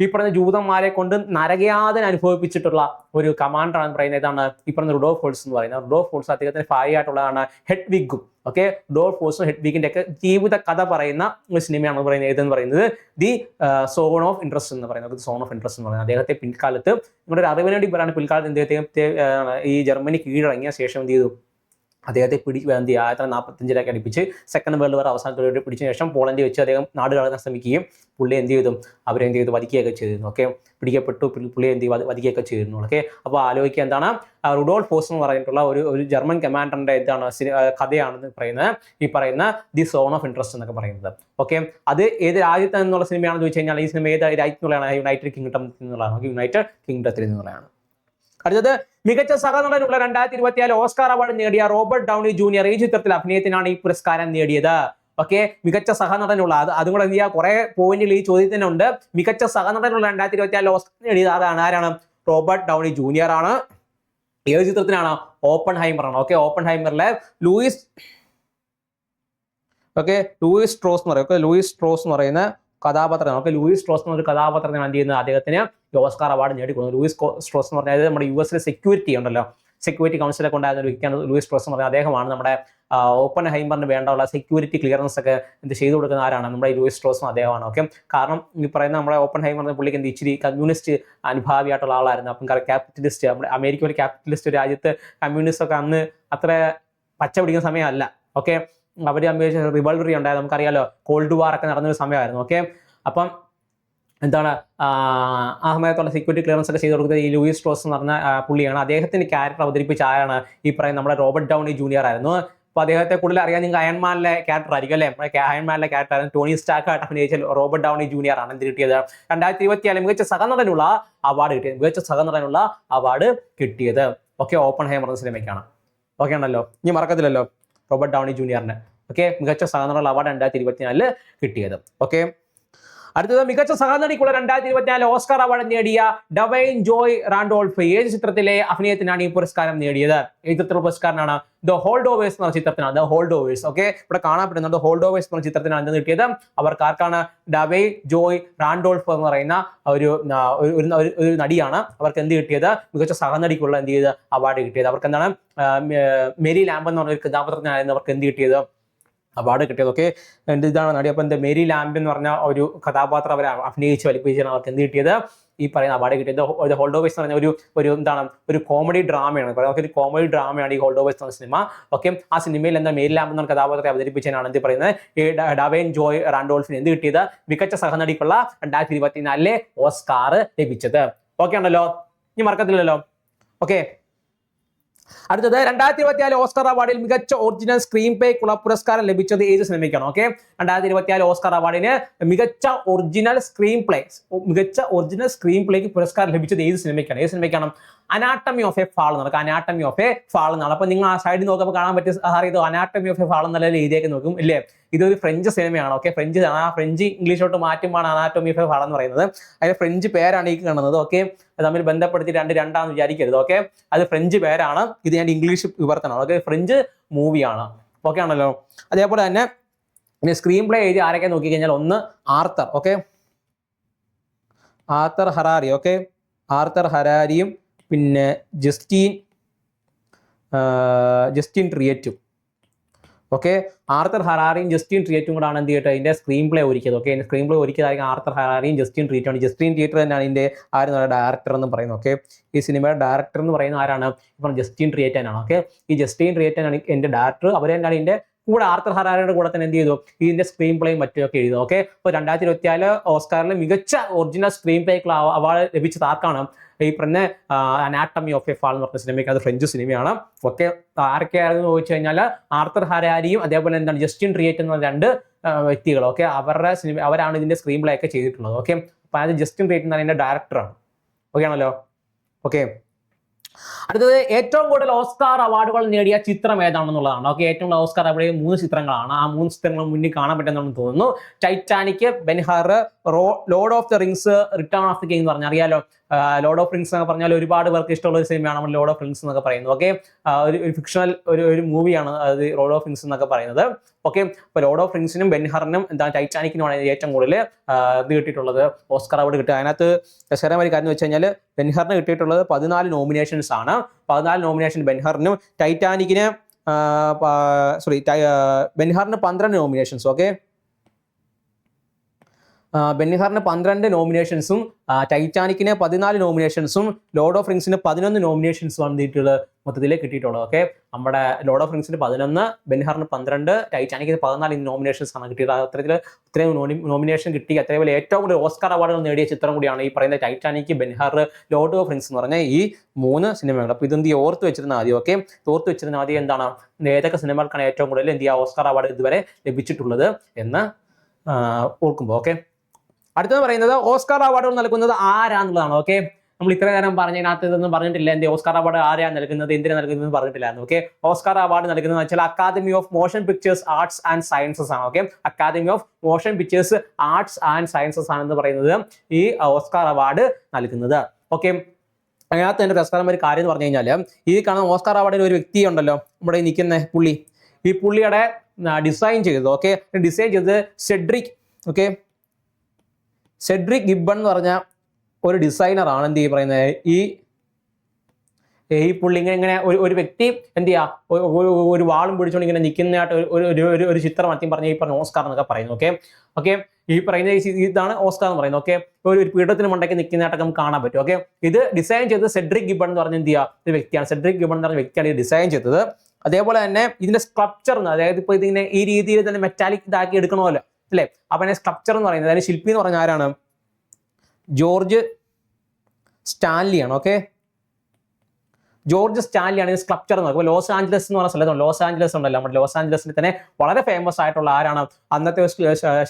ഈ പറഞ്ഞ ജൂതന്മാരെ കൊണ്ട് നരകയാതന അനുഭവിപ്പിച്ചിട്ടുള്ള ഒരു കമാൻഡറാണ് പറയുന്നത് ഇതാണ് ഈ പറഞ്ഞ റുഡോ ഫോൾസ് എന്ന് പറയുന്നത്. റുഡോ ഫോൾസ് അദ്ദേഹത്തിന്റെ ഭാര്യയായിട്ടുള്ളതാണ് ഹെഡ് വിഗും ഓക്കെ ഡോൾ ഫോസ്റ്റർ ഹെഡ്വിക്കിന്റെ ഒക്കെ ജീവിത കഥ പറയുന്ന ഒരു സിനിമയാണ് പറയുന്നത് ഏതെന്ന് പറയുന്നത്? ദി സോൺ ഓഫ് ഇൻട്രസ്റ്റ് എന്ന് പറയുന്നത്. സോൺ ഓഫ് ഇൻട്രസ്റ്റ് എന്ന് പറയുന്നത്. അദ്ദേഹത്തെ പിൽക്കാലത്ത് നമ്മുടെ ഒരു അറിവിന് വേണ്ടി പറയാണ് പിൽക്കാലത്ത് അദ്ദേഹത്തെ ഈ ജർമ്മനി കീഴടങ്ങിയ ശേഷം എന്ത് ചെയ്തു? അദ്ദേഹത്തെ പിടി എന്ത് ചെയ്യുക ആയിരത്തി നാൽപ്പത്തഞ്ചിലൊക്കെ അടിപ്പിച്ച് സെക്കൻഡ് വേൾഡ് വാർ അവസാനത്തോടെ പിടിച്ച ശേഷം പോളണ്ടി വെച്ച് അദ്ദേഹം നാട് കടക്കാൻ ശ്രമിക്കുകയും പുള്ളി എന്ത് ചെയ്തു? അവരെന്ത് ചെയ്തു? വധിക്കുകയൊക്കെ ചെയ്തിരുന്നു. ഓക്കെ പിടിക്കപ്പെട്ടു. പുള്ളി- എന്ത് ചെയ്തു? വധ- വധിക്കുകയൊക്കെ ചെയ്തിരുന്നു. ഓക്കെ അപ്പോൾ ആലോചിക്കുക എന്താണ്? റുഡോൾഫ് റുഡോൾ ഫോസ് എന്ന് പറഞ്ഞിട്ടുള്ള ഒരു ഒരു ജർമ്മൻ കമാൻഡറിന്റെ ഇതാണ് കഥയാണെന്ന് പറയുന്നത്. ഈ പറയുന്ന ദി സോൺ ഓഫ് ഇൻട്രസ്റ്റ് എന്നൊക്കെ പറയുന്നത്. ഓക്കെ അത് ഏത് രാജ്യത്ത് നിന്നുള്ള സിനിമയാണെന്ന് ചോദിച്ചു കഴിഞ്ഞാൽ ഈ സിനിമ ഏത് രാജ്യത്തിനുള്ളതാണ് യുണൈറ്റഡ് കിങ്ഡം എന്നുള്ളതാണ് യുണൈറ്റഡ് കിങ്ഡത്തിൽ നിന്നുള്ളതാണ്. അടുത്തത് മികച്ച സഹനടനുള്ള രണ്ടായിരത്തി ഇരുപത്തിയാൽ ഓസ്കാർ അവാർഡ് നേടിയ റോബർട്ട് ഡൗണി ജൂനിയർ. ഈ ചിത്രത്തിൽ അഭിനയത്തിനാണ് ഈ പുരസ്കാരം നേടിയത്. ഓക്കെ മികച്ച സഹനടനുള്ള അത് അതും കൂടെ എന്ത് ചെയ്യുക കുറെ പോയിന്റുകൾ ഈ ചോദ്യത്തിനുണ്ട് മികച്ച സഹനടനുള്ള രണ്ടായിരത്തി ഇരുപത്തിയാൽ ഓസ്കാർ നേടിയത് അതാണ് ആരാണ്? റോബർട്ട് ഡൗണി ജൂനിയർ ആണ്. ഏത് ചിത്രത്തിനാണ് ഓപ്പൺ ഹൈമറാണ് ഓക്കെ ഓപ്പൺ ഹൈമറിലെ ലൂയിസ് ഓക്കെ ലൂയിസ് ട്രോസ് എന്ന് പറയും. ഓക്കെ ലൂയിസ് ട്രോസ് എന്ന് പറയുന്ന കഥാപാത്രമാണ് ഓക്കെ ലൂയിസ് ട്രോസ് എന്ന ഒരു കഥാപാത്രത്തിനാണ് എന്ത് ചെയ്യുന്നത്? അദ്ദേഹത്തിന് ഈ ഓസ്കാർ അവാർഡ് നേടിക്കൊടുത്തു. ലൂയിസ് സ്ട്രോസ് എന്ന് പറഞ്ഞാൽ നമ്മുടെ യു എസിലെ സെക്യൂരിറ്റി ഉണ്ടല്ലോ. സെക്യൂരിറ്റി കൗൺസിലൊക്കെ ഉണ്ടായിരുന്ന ഒരു വ്യക്തിയാണ് ലൂയിസ് സ്ട്രോസ് എന്ന് പറഞ്ഞാൽ. അദ്ദേഹമാണ് നമ്മുടെ ഓപ്പൺ ഹൈമറിന് വേണ്ടുള്ള സെക്യൂരിറ്റി ക്ലിയറൻസ് ഒക്കെ എന്ത് ചെയ്തു കൊടുക്കുന്ന ആരാണ്? നമ്മുടെ ലൂയിസ് സ്ട്രോസും അദ്ദേഹമാണ് ഓക്കെ കാരണം ഈ പറയുന്ന നമ്മുടെ ഓപ്പൺ ഹൈമർ എന്ന പുള്ളിക്ക് എന്ത് ഇച്ചിരി കമ്മ്യൂണിസ്റ്റ് അനുഭാവിയായിട്ടുള്ള ആളായിരുന്നു. അപ്പം ക്യാപിറ്റലിസ്റ്റ് നമ്മുടെ അമേരിക്ക ഒരു ക്യാപിറ്റലിസ്റ്റ് രാജ്യത്ത് കമ്മ്യൂണിസ്റ്റ് ഒക്കെ അന്ന് അത്ര പച്ച പിടിക്കുന്ന സമയമല്ല ഓക്കെ അവർ അമേരിക്ക റിവൾവറി ഉണ്ടായത് നമുക്കറിയാലോ കോൾഡ് വാർ ഒക്കെ നടന്നൊരു സമയമായിരുന്നു. ഓക്കെ അപ്പം എന്താണ് ആ സെക്യൂരിറ്റി ക്ലിയറൻസ് ഒക്കെ ചെയ്ത് കൊടുക്കുന്നത് ഈ ലൂയിസ് ട്രോസ് എന്ന് പറഞ്ഞ പുള്ളിയാണ്. അദ്ദേഹത്തിന് ക്യാരക്ടർ അവതരിപ്പിച്ച ആരാണ്? ഈ പറയുന്ന നമ്മുടെ റോബർട്ട് ഡൗണി ജൂനിയർ ആയിരുന്നു. അപ്പോൾ അദ്ദേഹത്തെ കൂടുതൽ അറിയാൻ നിങ്ങൾക്ക് അയൺമാനിലെ ക്യാരക്ടർ ആയിരിക്കും അല്ലേ? അയൺമാനിലെ ക്യാരക്ടർ ആയിരുന്നു. ടോണി സ്റ്റാക്ക് ആയിട്ട് അഭിനയിച്ച റോബർട്ട് ഡൗണി ജൂനിയർ ആണ് എന്ത് കിട്ടിയത്? രണ്ടായിരത്തി ഇരുപത്തിയാൽ മികച്ച സഹനടനുള്ള അവാർഡ് കിട്ടിയത് മികച്ച സഹനടനുള്ള അവാർഡ് കിട്ടിയത്. ഓക്കെ ഓപ്പൺ ഹൈമർ എന്ന സിനിമയ്ക്കാണ്. ഓക്കെ ആണല്ലോ. ഇനി മറക്കത്തില്ലല്ലോ റോബർട്ട് ഡൗണി ജൂനിയറിന് ഓക്കെ മികച്ച സഹനടനുള്ള അവാർഡ് രണ്ടായിരത്തി ഇരുപത്തിനാലിൽ കിട്ടിയത്. ഓക്കെ അടുത്തത് മികച്ച സഹനടിക്കുള്ള രണ്ടായിരത്തി ഇരുപത്തിനാല് ഓസ്കാർ അവാർഡ് നേടിയ ഡവൈൻ ജോയ് റാൻഡോൾഫ്. ഏത് ചിത്രത്തിലെ അഭിനയത്തിനാണ് ഈ പുരസ്കാരം നേടിയത്? ഏത് ചിത്ര പുരസ്കാരനാണ്? ദ ഹോൾഡ് ഓവേഴ്സ് എന്ന ചിത്രത്തിനാണ്. The Holdovers okay? ഇവിടെ കാണപ്പെടുന്നത് ഹോൾഡ് ഓവേഴ്സ് എന്ന ചിത്രത്തിനാണ് കിട്ടിയത് അവർക്ക് ആർക്കാണ്? ഡവൈ ജോയ് റാൻഡോൾഫ് എന്ന് പറയുന്ന ഒരു ഒരു- നടിയാണ് അവർക്ക് എന്ത് കിട്ടിയത്? മികച്ച സഹനടിക്കുള്ള എന്ത് ചെയ്ത് അവാർഡ് കിട്ടിയത്. അവർക്ക് എന്താണ്? മേരി ലാംബ് എന്ന് പറഞ്ഞ ഒരു കഥാപാത്രത്തിനായിരുന്നു അവർക്ക് എന്ത് കിട്ടിയത്? അവാർഡ് കിട്ടിയതൊക്കെ എന്റെ ഇതാണ് നടി? അപ്പം എന്താ മേരി ലാംബ് എന്ന് പറഞ്ഞ ഒരു കഥാപാത്രം അവർ അഭിനയിച്ച് വലിപ്പിച്ചാണ് അവർക്ക് എന്ത് കിട്ടിയത്? ഈ പറയുന്ന അവാർഡ് കിട്ടിയത്. ഒരു ഹോൾഡോവേഴ്സ് എന്ന് പറഞ്ഞ ഒരു ഒരു എന്താണ് ഒരു കോമഡി ഡ്രാമയാണ് പറയുന്നത് ഒരു കോമഡി ഡ്രാമയാണ് ഈ ഹോൾഡോവേഴ്സ് എന്ന സിനിമ ഓക്കെ ആ സിനിമയിൽ എന്താ മേരി ലാംബ് എന്ന കഥാപാത്രത്തെ അവതരിപ്പിച്ചതിനാണ് എന്ത് പറയുന്നത്? ഈ ഡവേൻ ജോയ് റാൻഡോൾഫിന് എന്ത് കിട്ടിയത്? മികച്ച സഹനടിക്കുള്ള രണ്ടായിരത്തി ഇരുപത്തിനാലിലെ ഓസ്കാർ ലഭിച്ചത്. ഓക്കെ ആണല്ലോ ഇനി മറക്കത്തില്ലല്ലോ. ഓക്കെ അടുത്തത് രണ്ടായിരത്തി ഇരുപത്തിനാല് ഓസ്കർ അവാർഡിൽ മികച്ച ഒറിജിനൽ സ്ക്രീൻ പ്ലേക്കുള്ള പുരസ്കാരം ലഭിച്ചത് ഏത് സിനിമയ്ക്കാണ്? ഓക്കെ? രണ്ടായിരത്തി ഇരുപത്തിനാല് ഓസ്കർ അവാർഡിന് മികച്ച ഒറിജിനൽ സ്ക്രീൻ പ്ലേ മികച്ച ഒറിജിനൽ സ്ക്രീൻ പ്ലേക്ക് പുരസ്കാരം ലഭിച്ചത് ഏത് സിനിമയ്ക്കാണ്? ഏത് സിനിമയ്ക്കാണ്? അനാട്ടമി ഓഫ് എ ഫാൾ നടക്കുക അനാട്ടമി ഓഫ് എ ഫാൾ എന്നാണ്. അപ്പൊ നിങ്ങൾ ആ സൈഡിൽ നോക്കുമ്പോൾ കാണാൻ പറ്റിയ sir anatomy of a fall എന്നുള്ള രീതിയൊക്കെ നോക്കും ഇല്ലേ? ഇതൊരു ഫ്രഞ്ച് സിനിമയാണ് ഓക്കെ ഫ്രഞ്ച് ആ ഫ്രഞ്ച് ഇംഗ്ലീഷോട്ട് മാറ്റുമ്പോൾ അനാട്ടമി ഓഫ് എ ഫാൾ എന്ന് പറയുന്നത്. അതിന് ഫ്രഞ്ച് പേരാണ് ഈ കാണുന്നത് ഓക്കെ തമ്മിൽ ബന്ധപ്പെടുത്തി രണ്ട് രണ്ടാന്ന് വിചാരിക്കരുത് ഓക്കെ അത് ഫ്രഞ്ച് പേരാണ് ഇത് ഞാൻ ഇംഗ്ലീഷ് വിവർത്തനം ഓക്കെ ഫ്രഞ്ച് മൂവിയാണ് ഓക്കെ ആണല്ലോ? അതേപോലെ തന്നെ പിന്നെ സ്ക്രീൻ പ്ലേ എഴുതി ആരൊക്കെ നോക്കി കഴിഞ്ഞാൽ ഒന്ന് Arthur okay Arthur Harari okay Arthur ഹരാരിയും പിന്നെ ജസ്റ്റീൻ ജസ്റ്റിൻ ട്രിയറ്റും. ഓക്കെ? ആർത്തർ ഹറാറിയും ജസ്റ്റിൻ ട്രിയറ്റും കൂടാണ് എന്ത് ചെയ്യട്ടെ അതിന്റെ സ്ക്രീൻ പ്ലേ ഒരുക്കിയത്. ഓക്കെ? അതിന്റെ സ്ക്രീൻ പ്ലേ ഒരുക്കിയതായിരിക്കും ആർത്തർ ഹറാറിയും ജസ്റ്റിൻ ട്രിയറ്റും ജസ്റ്റിൻ തിയേറ്റർ തന്നെയാണ് ഇതിന്റെ ആര് ഡയറക്ടർ എന്ന് പറയുന്നത്. ഓക്കെ? ഈ സിനിമയുടെ ഡയറക്ടർ എന്ന് പറയുന്ന ആരാണ്? ഇപ്പം ജസ്റ്റിൻ ട്രിയേറ്റാനാണ് ഓക്കെ? ഈ ജസ്റ്റിൻ ട്രിയേറ്റാനാണ് എന്റെ ഡയറക്ടർ അവർ തന്നെയാണ് ഇതിന്റെ കൂടെ ആർത്തർ ഹറാരയുടെ കൂടെ തന്നെ എന്ത് ചെയ്തു? ഇതിന്റെ സ്ക്രീൻ പ്ലേയും മറ്റുമൊക്കെ എഴുതും ഓക്കെ അപ്പോൾ രണ്ടായിരത്തി ഇരുപത്തിനാല് ഓസ്കാറിൽ മികച്ച ഒറിജിനൽ സ്ക്രീൻ പ്ലേക്കുള്ള അവാർഡ് ലഭിച്ചത് ആർക്കാണ്? ഈ പറഞ്ഞ അനാട്ടമി ഓഫ് എ ഫാൾ എന്ന് പറഞ്ഞ സിനിമയ്ക്ക് അത് ഫ്രഞ്ച് സിനിമയാണ് ഓക്കെ ആരൊക്കെയായിരുന്നു ചോദിച്ചു കഴിഞ്ഞാൽ ആർത്തർ ഹരാരിയും അതേപോലെ എന്താണ് ജസ്റ്റിൻ ട്രിയേറ്റ് എന്ന രണ്ട് വ്യക്തികൾ ഓക്കെ അവരുടെ സിനിമ അവരാണ് ഇതിന്റെ സ്ക്രീൻ പ്ലേ ഒക്കെ ചെയ്തിട്ടുള്ളത് ഓക്കെ അപ്പൊ അത് ജസ്റ്റിൻ ട്രിയേറ്റ് എന്ന് പറയുന്ന ഡയറക്ടറാണ് ഓക്കെ ആണല്ലോ? ഓക്കെ അടുത്തത് ഏറ്റവും കൂടുതൽ ഓസ്കാർ അവാർഡുകൾ നേടിയ ചിത്രം ഏതാണെന്നുള്ളതാണ്. ഓക്കെ ഏറ്റവും കൂടുതൽ ഓസ്കാർ അവാർഡ് മൂന്ന് ചിത്രങ്ങളാണ്. ആ മൂന്ന് ചിത്രങ്ങൾ മുന്നിൽ കാണാൻ പറ്റുന്നു തോന്നുന്നു. Titanic ബെൻഹാർ raw Lord of the Rings Return of the King എന്ന് പറഞ്ഞാൽ അറിയാലോ. ലോർഡ് ഓഫ് റിങ്സ് എന്നൊക്കെ പറഞ്ഞാൽ ഒരുപാട് പേർക്ക് ഇഷ്ടമുള്ള ഒരു സിനിമയാണ് നമ്മൾ ലോഡ് ഓഫ് റിങ്സ് എന്നൊക്കെ പറയുന്നത്. ഓക്കെ ഒരു ഫിക്ഷണൽ ഒരു ഒരു മൂവിയാണ് അത് ലോഡ് ഓഫ് റിങ്സ് എന്നൊക്കെ പറയുന്നത്. ഓക്കെ അപ്പോൾ ലോഡ് ഓഫ് റിങ്സിനും ബെൻഹറിനും എന്താ ടൈറ്റാനിക്കിനുമാണ് ഏറ്റവും കൂടുതൽ ഇത് കിട്ടിയിട്ടുള്ളത്. ഓസ്കർ അവാർഡ് കിട്ടുക. അതിനകത്ത് രസകരമായ കാര്യം എന്ന് വെച്ച് കഴിഞ്ഞാൽ ബെൻഹറിന് കിട്ടിയിട്ടുള്ളത് പതിനാല് നോമിനേഷൻസ് ആണ്. പതിനാല് നോമിനേഷൻ ബെൻഹറിനും ടൈറ്റാനിക്കിന് സോറി ബെൻഹറിന് പന്ത്രണ്ട് നോമിനേഷൻസ് ഓക്കെ ബെന്നിഹാറിന് പന്ത്രണ്ട് നോമിനേഷൻസും ടൈറ്റാനിക്കിന് പതിനാല് നോമിനേഷൻസും ലോർഡ് ഓഫ് റിങ്സിന് പതിനൊന്ന് നോമിനേഷൻസും ആണ് കിട്ടിയിട്ടുള്ളത് മൊത്തത്തിൽ കിട്ടിയിട്ടുള്ളത് ഓക്കെ നമ്മുടെ ലോർഡ് ഓഫ് റിങ്സിന് പതിനൊന്ന് ബെൻഹാറിന് പന്ത്രണ്ട് ടൈറ്റാനിക്കിന് പതിനാല് നോമിനേഷൻസ് ആണ് കിട്ടിയത്. അത്തരത്തിൽ ഇത്രയും നോമിനേഷൻ കിട്ടി. അതേപോലെ ഏറ്റവും കൂടുതൽ ഓസ്കാർ അവാർഡുകൾ നേടിയ ചിത്രം കൂടിയാണ് ഈ പറയുന്ന Titanic Ben Hur Lord of Rings എന്ന് പറഞ്ഞ ഈ മൂന്ന് സിനിമകൾ. അപ്പോൾ ഇതെന്ത് ഓർത്ത് വെച്ചിരുന്ന ആദ്യം ഓക്കെ ഓർത്ത് വെച്ചിരുന്ന ആദ്യം എന്താണ്? ഏതൊക്കെ സിനിമകൾക്കാണ് ഏറ്റവും കൂടുതൽ എന്ത് ചെയ്യുക? ഓസ്കാർ അവാർഡ് ഇതുവരെ ലഭിച്ചിട്ടുള്ളത് എന്ന് ഓർക്കുമ്പോൾ ഓക്കെ അടുത്തത് പറയുന്നത് ഓസ്കാർ അവാർഡുകൾ നൽകുന്നത് ആരാന്നുള്ളതാണ് ഓക്കെ നമ്മൾ ഇത്ര നേരം പറഞ്ഞതിനകത്ത് ഇതൊന്നും പറഞ്ഞിട്ടില്ല. എന്റെ ഓസ്കാർ അവാർഡ് ആരെയാണ് നൽകുന്നത് എന്തിനാ നൽകുന്നത് പറഞ്ഞിട്ടില്ലായിരുന്നു ഓക്കെ ഓസ്കാർ അവാർഡ് നൽകുന്നത് വെച്ചാൽ Academy of Motion Pictures Arts and Sciences ആണ് okay Academy of Motion Pictures Arts and Sciences ആണെന്ന് പറയുന്നത് ഈ ഓസ്കാർ അവാർഡ് നൽകുന്നത് ഓക്കെ അതിനകത്ത് തന്നെ രസകരമായ ഒരു കാര്യം എന്ന് പറഞ്ഞു കഴിഞ്ഞാൽ ഈ കാണുന്ന ഓസ്കാർ അവാർഡിൽ ഒരു വ്യക്തി ഉണ്ടല്ലോ നമ്മുടെ നിൽക്കുന്ന പുള്ളി. ഈ പുള്ളിയുടെ ഡിസൈൻ ചെയ്തത് ഓക്കെ ഡിസൈൻ ചെയ്തത് സെഡ്രിക് ഓക്കെ സെഡ്രിക് ഗിബൺ എന്ന് പറഞ്ഞ ഒരു ഡിസൈനർ ആണ് എന്ത് ഈ പറയുന്നത് ഈ ഈ പുള്ളി ഇങ്ങനെ ഇങ്ങനെ ഒരു ഒരു വ്യക്തി എന്ത് ചെയ്യാ? ഒരു- വാളും പിടിച്ചുകൊണ്ട് ഇങ്ങനെ നിൽക്കുന്നതായിട്ട് ഒരു- ഒരു ഒരു ചിത്രം അത്യം പറഞ്ഞ ഈ പറഞ്ഞ ഓസ്കാർ എന്നൊക്കെ പറയുന്നു ഓക്കെ ഓക്കെ ഈ പറയുന്ന ഈ ഇതാണ് ഓസ്കാർ എന്ന് പറയുന്നത് ഓക്കെ ഒരു ഒരു പീഠത്തിന് മണ്ടയ്ക്ക് നിൽക്കുന്നതായിട്ടൊക്കെ നമുക്ക് കാണാൻ പറ്റും ഓക്കെ ഇത് ഡിസൈൻ ചെയ്തത് സെഡ്രിക് ഗിബൺ എന്ന് പറഞ്ഞ എന്ത് ചെയ്യുക ഒരു വ്യക്തിയാണ്. സെഡ്രിക് ഗിബൺ എന്ന് പറഞ്ഞ വ്യക്തിയാണ് ഇത് ഡിസൈൻ ചെയ്തത്. അതേപോലെ തന്നെ ഇതിന്റെ സ്ട്രക്ചർ അതായത് ഇപ്പൊ ഇതിങ്ങനെ ഈ രീതിയിൽ തന്നെ മെറ്റാലിക് ഇതാക്കി എടുക്കണമല്ലോ. അല്ലേ? അവനെ സ്ട്രക്ചർ എന്ന് പറയുന്നത് അതിന് ശില്പി എന്ന് പറഞ്ഞ ആരാണ്? ജോർജ് സ്റ്റാൻലി ആണ് ഓക്കെ ജോർജ് സ്റ്റാൻലി ആണ് സ്ട്രക്ചർ എന്ന് പറയുന്നത്. ലോസ് ആഞ്ചലസ് എന്ന് പറഞ്ഞ സ്ഥലത്തുണ്ട്. ലോസ് ആഞ്ചലസ് ഉണ്ടല്ലോ. നമ്മുടെ ലോസ് ആഞ്ചലസിൽ തന്നെ വളരെ ഫേമസ് ആയിട്ടുള്ള ആരാണ്? അന്നത്തെ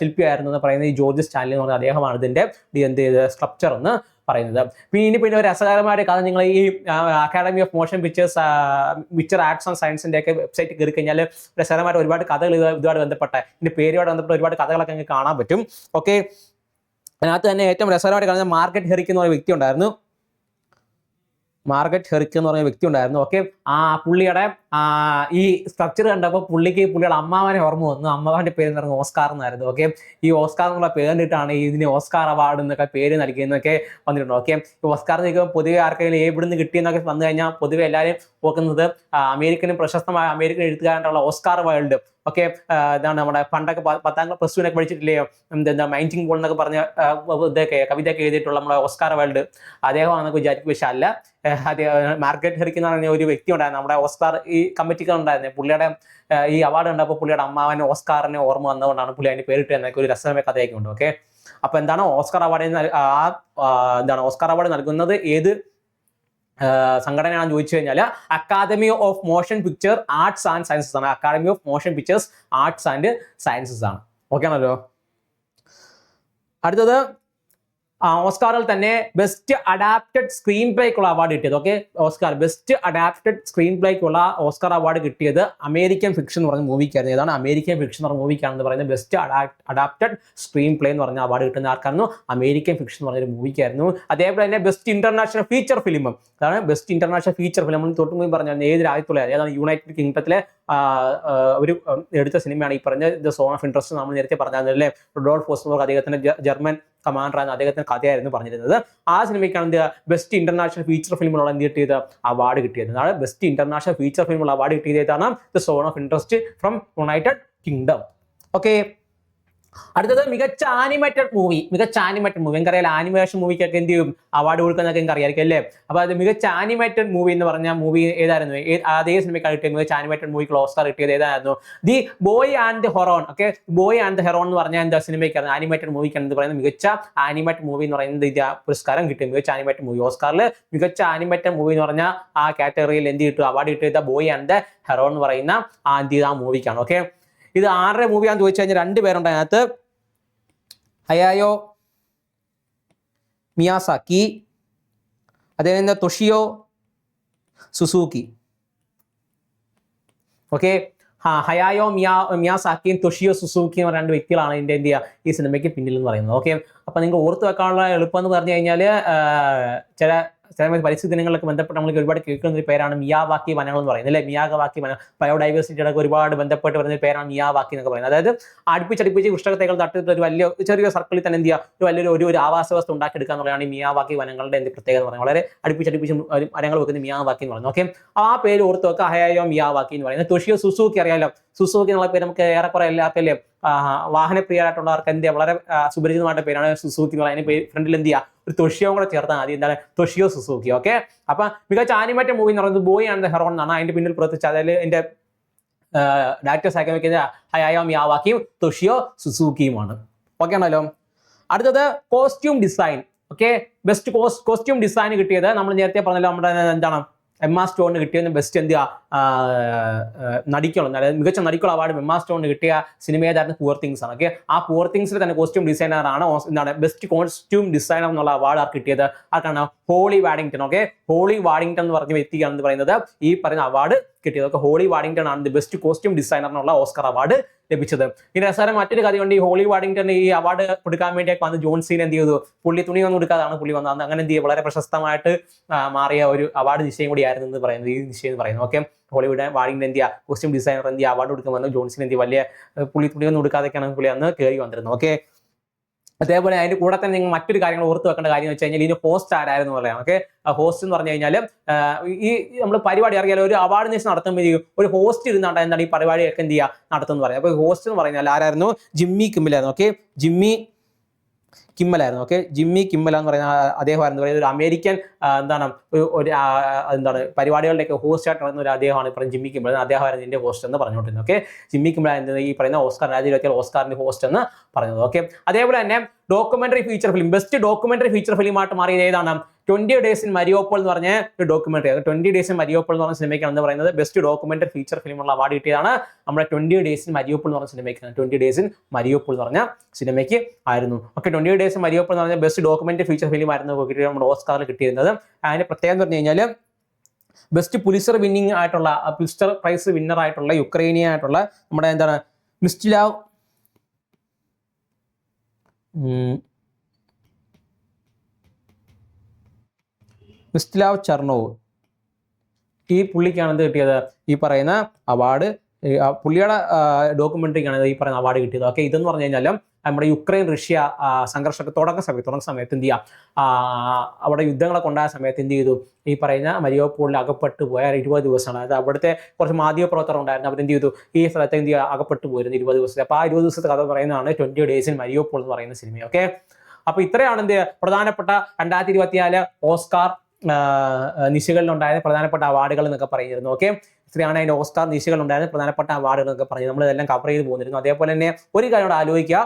ശില്പിയായിരുന്നു എന്ന് പറയുന്നത് ഈ ജോർജ് സ്റ്റാൻലി എന്ന് പറഞ്ഞ അദ്ദേഹമാണ് ഇതിന്റെ എന്ത് സ്ക്ലപ്ചർ എന്ന് പറയുന്നത്. പിന്നെ പിന്നെ രസകരമായ കഥ നിങ്ങൾ ഈ Academy of Motion Pictures picture arts and സയൻസിന്റെ ഒക്കെ വെബ്സൈറ്റ് കയറി കഴിഞ്ഞാൽ രസകരമായിട്ട് ഒരുപാട് കഥകൾ ഇത് ഇതുമായിട്ട് ബന്ധപ്പെട്ട ഇതിന്റെ പേരുമായിട്ട് ബന്ധപ്പെട്ട ഒരുപാട് കഥകളൊക്കെ നിങ്ങൾക്ക് കാണാൻ പറ്റും. ഓക്കെ അതിനകത്ത് തന്നെ ഏറ്റവും രസകരമായിട്ട് കാണുന്ന മാർക്കറ്റ് ഹെറിക്ക് എന്ന് പറയുന്ന വ്യക്തി ഉണ്ടായിരുന്നു. മാർഗറ്റ് ഹെറിക്ക് എന്ന് പറഞ്ഞ വ്യക്തി ഉണ്ടായിരുന്നു. ഓക്കെ ആ പുള്ളിയുടെ ഈ സ്ട്രക്ചർ കണ്ടപ്പോൾ പുള്ളിക്ക് പുള്ളിയുടെ അമ്മാവനെ ഓർമ്മ വന്നു. അമ്മാവന്റെ പേര് എന്ന് ഓസ്കാർ എന്നായിരുന്നു. ഓക്കെ ഈ ഓസ്കാർ എന്നുള്ള പേരിട്ടാണ് ഇതിന് ഓസ്കാർ അവാർഡ് എന്നൊക്കെ പേര് നൽകിയെന്നൊക്കെ വന്നിട്ടുണ്ട്. ഓക്കെ ഈ ഓസ്കാർ നിൽക്കുമ്പോൾ പൊതുവെ ആർക്കെങ്കിലും എവിടുന്ന് കിട്ടിയെന്നൊക്കെ വന്നു കഴിഞ്ഞാൽ പൊതുവെ എല്ലാവരും ഓർക്കുന്നത് ആ, അമേരിക്കനും പ്രശസ്തമായ അമേരിക്കൻ എഴുത്തുകാരനുള്ള ഓസ്കാർ വൈൽഡ്. ഓക്കെ ഇതാണ് നമ്മുടെ പണ്ടൊക്കെ പത്താം ക്ലാസ് പ്ലസ് ടുവിനൊക്കെ പഠിച്ചിട്ടില്ലയോ എന്ത് മൈന്റിംഗ് ബോൾ എന്നൊക്കെ പറഞ്ഞ ഇതൊക്കെ കവിതയൊക്കെ എഴുതിയിട്ടുള്ള നമ്മുടെ ഓസ്കാർ വേൾഡ്. അദ്ദേഹമാണെന്നൊക്കെ വിചാരിക്കും പക്ഷെ അല്ല. അദ്ദേഹം മാർഗരറ്റ് ഹെറിക്ക് എന്ന് പറഞ്ഞ ഒരു വ്യക്തി ഉണ്ടായിരുന്നു. നമ്മുടെ ഓസ്കാർ ഈ കമ്മിറ്റിക്ക് ഉണ്ടായിരുന്നു. പുള്ളിയുടെ ഈ അവാർഡ് ഉണ്ടപ്പോൾ പുള്ളിയുടെ അമ്മാവനെ ഓസ്കാറിനെ ഓർമ്മ വന്നതുകൊണ്ടാണ് പുള്ളി അതിന് പേരിട്ട് എന്നൊക്കെ ഒരു രസകരമായ കഥയൊക്കെ ഉണ്ട്. ഓക്കെ? അപ്പൊ എന്താണ് ഓസ്കാർ അവാർഡ് ആ, എന്താണ് ഓസ്കാർ അവാർഡ് നൽകുന്നത്? ഏത് ഏഹ് സംഘടനയാണെന്ന് ചോദിച്ചു കഴിഞ്ഞാൽ Academy of Motion Picture Arts and Sciences ആണ്. Academy of Motion Pictures Arts and Sciences ആണ്. ഓക്കെ ആണല്ലോ? അടുത്തത് ഓസ്കാറിൽ തന്നെ ബെസ്റ്റ് അഡാപ്റ്റഡ് സ്ക്രീൻ പ്ലേക്കുള്ള അവാർഡ് കിട്ടിയത്. ഓക്കെ ഓസ്കാർ ബെസ്റ്റ് അഡാപ്റ്റഡ് സ്ക്രീൻ പ്ലേക്കുള്ള ഓസ്കാർ അവാർഡ് കിട്ടിയത് അമേരിക്കൻ ഫിക്ഷൻ എന്ന് പറഞ്ഞ മൂവിക്കായിരുന്നു ഏതാണ്? അമേരിക്കൻ ഫിക്ഷൻ എന്ന് പറഞ്ഞ മൂവിക്കാണെന്ന് പറയുന്നത് ബെസ്റ്റ് അഡാപ്റ്റഡ് സ്ക്രീൻ പ്ലേ എന്ന് പറഞ്ഞ അവാർഡ് കിട്ടുന്ന ആർക്കായിരുന്നു? അമേരിക്കൻ ഫിക്ഷൻ എന്ന് പറഞ്ഞൊരു മൂവിക്കായിരുന്നു അതേപോലെ തന്നെ ബെസ്റ്റ് ഇന്റർനാഷണൽ ഫീച്ചർ ഫിലിം അതാണ് ബെസ്റ്റ് ഇന്റർനാഷണൽ ഫീച്ചർ ഫിലിം നമ്മൾ തൊട്ട് മുമ്പ് പറഞ്ഞാൽ ഏത് രാജ്യത്തുള്ള ഏതാണ്? യുണൈറ്റഡ് കിങ്ഡത്തിലെ ഒരു എടുത്ത സിനിമയാണ് ഈ പറഞ്ഞ ദ സോൺ ഓഫ് ഇൻട്രസ്റ്റ് നമ്മൾ നേരത്തെ പറഞ്ഞാൽ അല്ലേ റൊഡോൾഫ് ഫോസ്ബർഗ് അദ്ദേഹത്തിന്റെ ജർമ്മൻ കമാൻഡർ ആണ് അദ്ദേഹത്തിന് കഥയായിരുന്നു പറഞ്ഞിരുന്നത്. ആ സിനിമയ്ക്കാണ് എന്ത് ബെസ്റ്റ് ഇന്റർനാഷണൽ ഫീച്ചർ ഫിലിമിനുള്ള എന്ത് കിട്ടിയത്? അവാർഡ് കിട്ടിയത്. അതാണ് ബെസ്റ്റ് ഇന്റർനാഷണൽ ഫീച്ചർ ഫിലിമുള്ള അവാർഡ് കിട്ടിയത് ഏതാണ്? The zone of interest from United Kingdom okay അടുത്തത് മികച്ച ആനിമേറ്റഡ് മൂവി മികച്ച ആനിമേറ്റഡ് മൂവി എനിക്കറിയാം ആനിമേഷൻ മൂവിക്കൊക്കെ എന്ത് ചെയ്യും? അവാർഡ് കൊടുക്കുന്നതൊക്കെ എനിക്ക് അറിയാമായിരിക്കും അല്ലേ? അപ്പൊ അത് മികച്ച ആനിമേറ്റഡ് മൂവി എന്ന് പറഞ്ഞ മൂവി ഏതായിരുന്നു? അതേ സിനിമയ്ക്ക് കിട്ടിയ മികച്ച ആനിമേറ്റഡ് മൂവിക്ക് ഓസ്കാർ കിട്ടിയത് ഏതായിരുന്നു? The boy and the heron okay? Boy and the heron എന്ന് പറഞ്ഞാൽ എന്താ സിനിമയ്ക്കാണ് ആനിമേറ്റഡ് മൂവിക്കാണ് എന്ന് പറയുന്നത്? മികച്ച ആനിമേറ്റഡ് മൂവി എന്ന് പറയുന്നത് ഇത് പുരസ്കാരം കിട്ടും മികച്ച ആനിമേറ്റഡ് മൂവി ഓസ്കാറിൽ മികച്ച ആനിമേറ്റഡ് മൂവി എന്ന് പറഞ്ഞാൽ ആ കാറ്റഗറിയിൽ എന്ത് കിട്ടും? അവാർഡ് കിട്ടിയത് ബോയ് ആൻഡ് ദ ഹെറോൺ എന്ന് പറയുന്ന ആ ആ മൂവിക്കാണ് ഓക്കെ? ഇത് ആരുടെ മൂവിയാണെന്ന് ചോദിച്ചു കഴിഞ്ഞാൽ രണ്ട് പേരുണ്ട് അതിനകത്ത്. ഹയായോ മിയാസാക്കി അതേപോലെ തൊഷിയോ സുസൂക്കി. ഓക്കെ ആ ഹയായോ മിയാ മിയാസാക്കിയും തൊഷിയോ സുസൂക്കിയും രണ്ട് വ്യക്തികളാണ് ഇതിന്റെ എന്ത് ചെയ്യുക? ഈ സിനിമയ്ക്ക് പിന്നിൽ എന്ന് പറയുന്നത്. ഓക്കെ അപ്പൊ നിങ്ങൾ ഓർത്ത് വെക്കാനുള്ള എളുപ്പം എന്ന് പറഞ്ഞു കഴിഞ്ഞാൽ ചില ചില പരിസ്ഥിതി ദിനങ്ങളൊക്കെ ബന്ധപ്പെട്ട് നമ്മൾ ഒരുപാട് കേൾക്കുന്ന ഒരു പേരാണ് മിയാവാക്കി വനങ്ങൾ എന്ന് പറയുന്നത് അല്ലെ? മിയാവാക്കി വനം ബയോഡൈവേഴ്സിറ്റിയുടെ ഒരുപാട് ബന്ധപ്പെട്ട് വരുന്ന ഒരു പേരാണ് മിയാവാക്കി എന്നൊക്കെ പറയുന്നത്. അതായത് അടുപ്പിച്ചടുപ്പിച്ച് കൃഷ്ണകത്തേകൾ തട്ടിട്ട് ഒരു വലിയ ചെറിയ സർക്കിളിൽ തന്നെ എന്ത് ചെയ്യുക ഒരു വലിയൊരു ഒരു ഒരു ആവാസ വ്യവസ്ഥ ഉണ്ടാക്കിയെടുക്കുക എന്നുള്ളതാണ് ഈ മിയാവാക്കി വനങ്ങളുടെ എന്ത് പ്രത്യേകത എന്ന് പറയുന്നത്. വളരെ അടുപ്പിച്ചടുപ്പിച്ച് മരങ്ങൾ വെക്കുന്ന മിയാവാക്കി എന്ന് പറയുന്നത്. ഓക്കെ ആ പേര് ഓർത്ത് വെക്കുക ഹയായോ മിയാവാക്കി എന്ന് പറയുന്നത്. തുഷിയോ സുസൂക്കി അറിയാലോ? സുസൂക്കി എന്നുള്ള പേര് നമുക്ക് ഏറെക്കുറെ എല്ലാവർക്കും വാഹനപ്രിയരായിട്ടുള്ളവർക്ക് എന്ത് വളരെ സുപരിചിതമായിട്ട് പേരാണ് സുസൂക്കി എന്ന് പറയുന്നത്. ഫ്രണ്ടിൽ എന്ത് ചെയ്യുക? ഒരു തൊഷിയോ കൂടെ ചേർത്താൽ മതി. എന്താണ്? തൊഷിയോ സുസൂക്കി ഓക്കെ അപ്പൊ മികച്ച ആനിമേറ്റഡ് മൂവി എന്ന് പറയുന്നത് ബോയ് ആണ് ഹെറോൺ എന്നാണ്. അതിന്റെ പിന്നിൽ പ്രവർത്തിച്ച അതായത് എന്റെ ഡയറക്ടേഴ്സ് ആക്കി വെക്കുന്നത് ഹയായോ യാവാക്കിയും തൊഷിയോ സുസൂക്കിയുമാണ്. ഓക്കെ ആണല്ലോ? അടുത്തത് costume design okay best costume design കിട്ടിയത് നമ്മൾ നേരത്തെ പറഞ്ഞല്ലോ നമ്മുടെ എന്താണ്? എം ആ സ്റ്റോണിന് കിട്ടിയ ബെസ്റ്റ് എന്ത് അതായത് മികച്ച നടിക്കുള്ള അവാർഡ് എം ആ സ്റ്റോണിന് കിട്ടിയ സിനിമ ഏതായിരുന്നു പൂർ തിങ്സ് ആണ്. ഓക്കെ ആ പൂർ തിങ്സിൽ തന്നെ കോസ്റ്റ്യൂം ഓസ്- എന്താണ് ബെസ്റ്റ് കോസ്റ്റ്യൂം ഡിസൈനർ എന്നുള്ള അവാർഡ് ആർക്ക് കിട്ടിയത്? ആർക്കാണ്? Holly Waddington. Okay Holly Waddington എന്ന് പറഞ്ഞ വ്യക്തിയാണ് എന്ന് പറയുന്നത്. ഈ പറയുന്ന അവാർഡ് കിട്ടിയത്. ഓക്കെ ഹോളി വാഡിങ്ടൺ ആണ് ദി ബെസ്റ്റ് കോസ്റ്റ്യൂം ഡിസൈനറിനുള്ള ഓസ്കർ അവാർഡ് ലഭിച്ചത്. ഇനി രസകരം മറ്റൊരു കഥയുണ്ട് ഈ ഹോളി വാഡിങ്ടൺ ഈ അവാർഡ് കൊടുക്കാൻ വേണ്ടിയൊക്കെ വന്ന് ജോൺ സീൻ എന്ത് ചെയ്തു? പുള്ളി തുണി ഒന്നും കൊടുക്കാതാണ് പുള്ളി വന്നത്. അങ്ങനെ എന്ത് ചെയ്യും വളരെ പ്രശസ്തമായിട്ട് മാറിയ ഒരു അവാർഡ് നിശ്ചയം കൂടിയായിരുന്നു എന്ന് പറയുന്നത്. ഈ നിശ്ചയം എന്ന് പറയുന്നത്. Okay. Hollywood വാഡിംഗ് India costume designer India award കൊടുക്കുമെന്ന് ജോൺസിന് എന്ത്യ വലിയ പുള്ളി തുണി തുണിയൊന്നും കൊടുക്കാതെയൊക്കെയാണ് പുള്ളി അന്ന് കയറി വന്നിരുന്നത്. ഓക്കെ. അതേപോലെ അതിന്റെ കൂടെ തന്നെ നിങ്ങൾ മറ്റൊരു കാര്യങ്ങൾ ഓർത്ത് വെക്കേണ്ട കാര്യം വെച്ച് കഴിഞ്ഞാൽ ഇതിന് ഹോസ്റ്റ് ആരായിരുന്നു പറയാം. ഓക്കെ ഹോസ്റ്റ് എന്ന് പറഞ്ഞു കഴിഞ്ഞാൽ ഈ നമ്മൾ പരിപാടി അറിയാലോ ഒരു അവാർഡ് നിശ്ചയം നടത്തുമ്പോഴേക്കും ഒരു ഹോസ്റ്റ് ഇരുന്നാണ്ട് എന്താണ് ഈ പരിപാടി പരിപാടിയൊക്കെ എന്ത് ചെയ്യുക? നടത്തുമെന്ന് പറയാം. അപ്പോൾ ഹോസ്റ്റ് എന്ന് പറഞ്ഞാൽ ആരായിരുന്നു? ജിമ്മി കിമ്മിലായിരുന്നു ഓക്കെ ജിമ്മി കിമ്മലായിരുന്നു. ഓക്കെ ജിമ്മി കിമ്മല എന്ന് പറയുന്ന അദ്ദേഹമായിരുന്നു. പറയുന്നത് ഒരു അമേരിക്കൻ എന്താണ് ഒരു ഒരു എന്താണ് പരിപാടികളുടെയൊക്കെ ഹോസ്റ്റ് ആയിട്ട് നടന്ന ഒരു അദ്ദേഹമാണ് പറയുന്നത് ജിമ്മി കിമ്മൽ. അദ്ദേഹമായിരുന്നു ഇതിന്റെ ഹോസ്റ്റ് എന്ന് പറഞ്ഞുകൊണ്ടിരുന്നത്. ഓക്കെ ജിമ്മി കിമ്മൽ ആയിരുന്നു ഈ പറയുന്ന ഓസ്കാർ രാജ്യം ഇരുപത്തിയേഴ് ഓസ്കാറിന്റെ ഹോസ്റ്റ് എന്ന് പറഞ്ഞത്. ഓക്കെ അതേപോലെ തന്നെ documentary feature film best documentary feature ഫിലിമായിട്ട് മാറിയത് ഏതാണ്? ട്വന്റി ഡേയ്സ് ഇൻ മരിയോപ്പോൾ എന്ന് പറഞ്ഞ ഒരു documentary twenty days in Mariupol എന്ന് പറഞ്ഞ സിനിമയ്ക്ക് എന്ന് പറയുന്നത് ബെസ്റ്റ് ഡോക്യുമെന്ററി ഫീച്ചർ ഫിലിമുള്ള അവാർഡ് കിട്ടിയതാണ് നമ്മുടെ ട്വന്റി ഡേയ്സ് ഇൻ മരിയോപ്പോൾ എന്ന് പറഞ്ഞ സിനിമയ്ക്ക് ട്വന്റി ഡേയ്സ് ഇൻ മരിയോപ്പോൾ എന്ന് പറഞ്ഞ സിനിമയ്ക്ക് ആയിരുന്നു. Okay twenty days in Mariupol എന്ന് പറഞ്ഞ ബെസ്റ്റ് ഡോക്യുമെന്ററി ഫീച്ചർ ഫിലിം ആയിരുന്നു നമ്മുടെ ഓസ്കാറിൽ കിട്ടിയിരുന്നത്. അതിന്റെ പ്രത്യേകത എന്ന് പറഞ്ഞു കഴിഞ്ഞാൽ ബെസ്റ്റ് പുലിസർ വിന്നിംഗ് ആയിട്ടുള്ള പുലിസ്റ്റർ പ്രൈസ് വിന്നർ ആയിട്ടുള്ള യുക്രൈനിയ ആയിട്ടുള്ള നമ്മുടെ എന്താണ് മിസ്റ്റിലാവ് മിസ്റ്റിലാവ് ചർണോവ്. ഈ പുള്ളിക്കാണ് എന്ത് കിട്ടിയത്? ഈ പറയുന്ന അവാർഡ് പുള്ളിയുടെ ഡോക്യുമെന്ററിക്കാണ് ഈ പറയുന്ന അവാർഡ് കിട്ടിയത്. ഓക്കെ ഇതെന്ന് പറഞ്ഞു കഴിഞ്ഞാൽ നമ്മുടെ യുക്രൈൻ റഷ്യ സംഘർഷമൊക്കെ തുടങ്ങുന്ന സമയത്ത് തുടങ്ങുന്ന സമയത്ത് എന്ത് ചെയ്യാം? ആ, അവിടെ യുദ്ധങ്ങളെ ഉണ്ടായ സമയത്ത് എന്ത് ചെയ്തു? ഈ പറയുന്ന മരിയോപ്പോളിൽ അകപ്പെട്ടു പോയ ഇരുപത് ദിവസമാണ്. അതായത് അവിടുത്തെ കുറച്ച് മാധ്യമപ്രവർത്തകർ ഉണ്ടായിരുന്നു. അവരെന്ത് ചെയ്തു? ഈ സ്ഥലത്ത് എന്ത് ചെയ്യുക അകപ്പെട്ടു പോയിരുന്നു ഇരുപത് ദിവസത്തെ. അപ്പോൾ ആ ഇരുപത് ദിവസത്തെ കഥ പറയുന്നതാണ് ട്വന്റി ഡേയ്സ് ഇൻ മരിയോപ്പോൾ എന്ന് പറയുന്ന സിനിമ ഓക്കെ അപ്പൊ ഇത്രയാണ് എന്ത് പ്രധാനപ്പെട്ട രണ്ടായിരത്തി ഇരുപത്തിനാല് ഓസ്കാർ നിശകളിലുണ്ടായ പ്രധാനപ്പെട്ട അവാർഡുകൾ എന്നൊക്കെ പറഞ്ഞിരുന്നു ഓക്കെ ഇത്രയാണ് അതിന്റെ ഓസ്കാർ നിശകളിലുണ്ടായിരുന്ന പ്രധാനപ്പെട്ട അവാർഡുകൾ എന്നൊക്കെ പറഞ്ഞു നമ്മൾ ഇതെല്ലാം കവർ ചെയ്ത് പോന്നിരുന്നു. അതേപോലെ തന്നെ ഒരു കാര്യം ആലോചിക്കുക.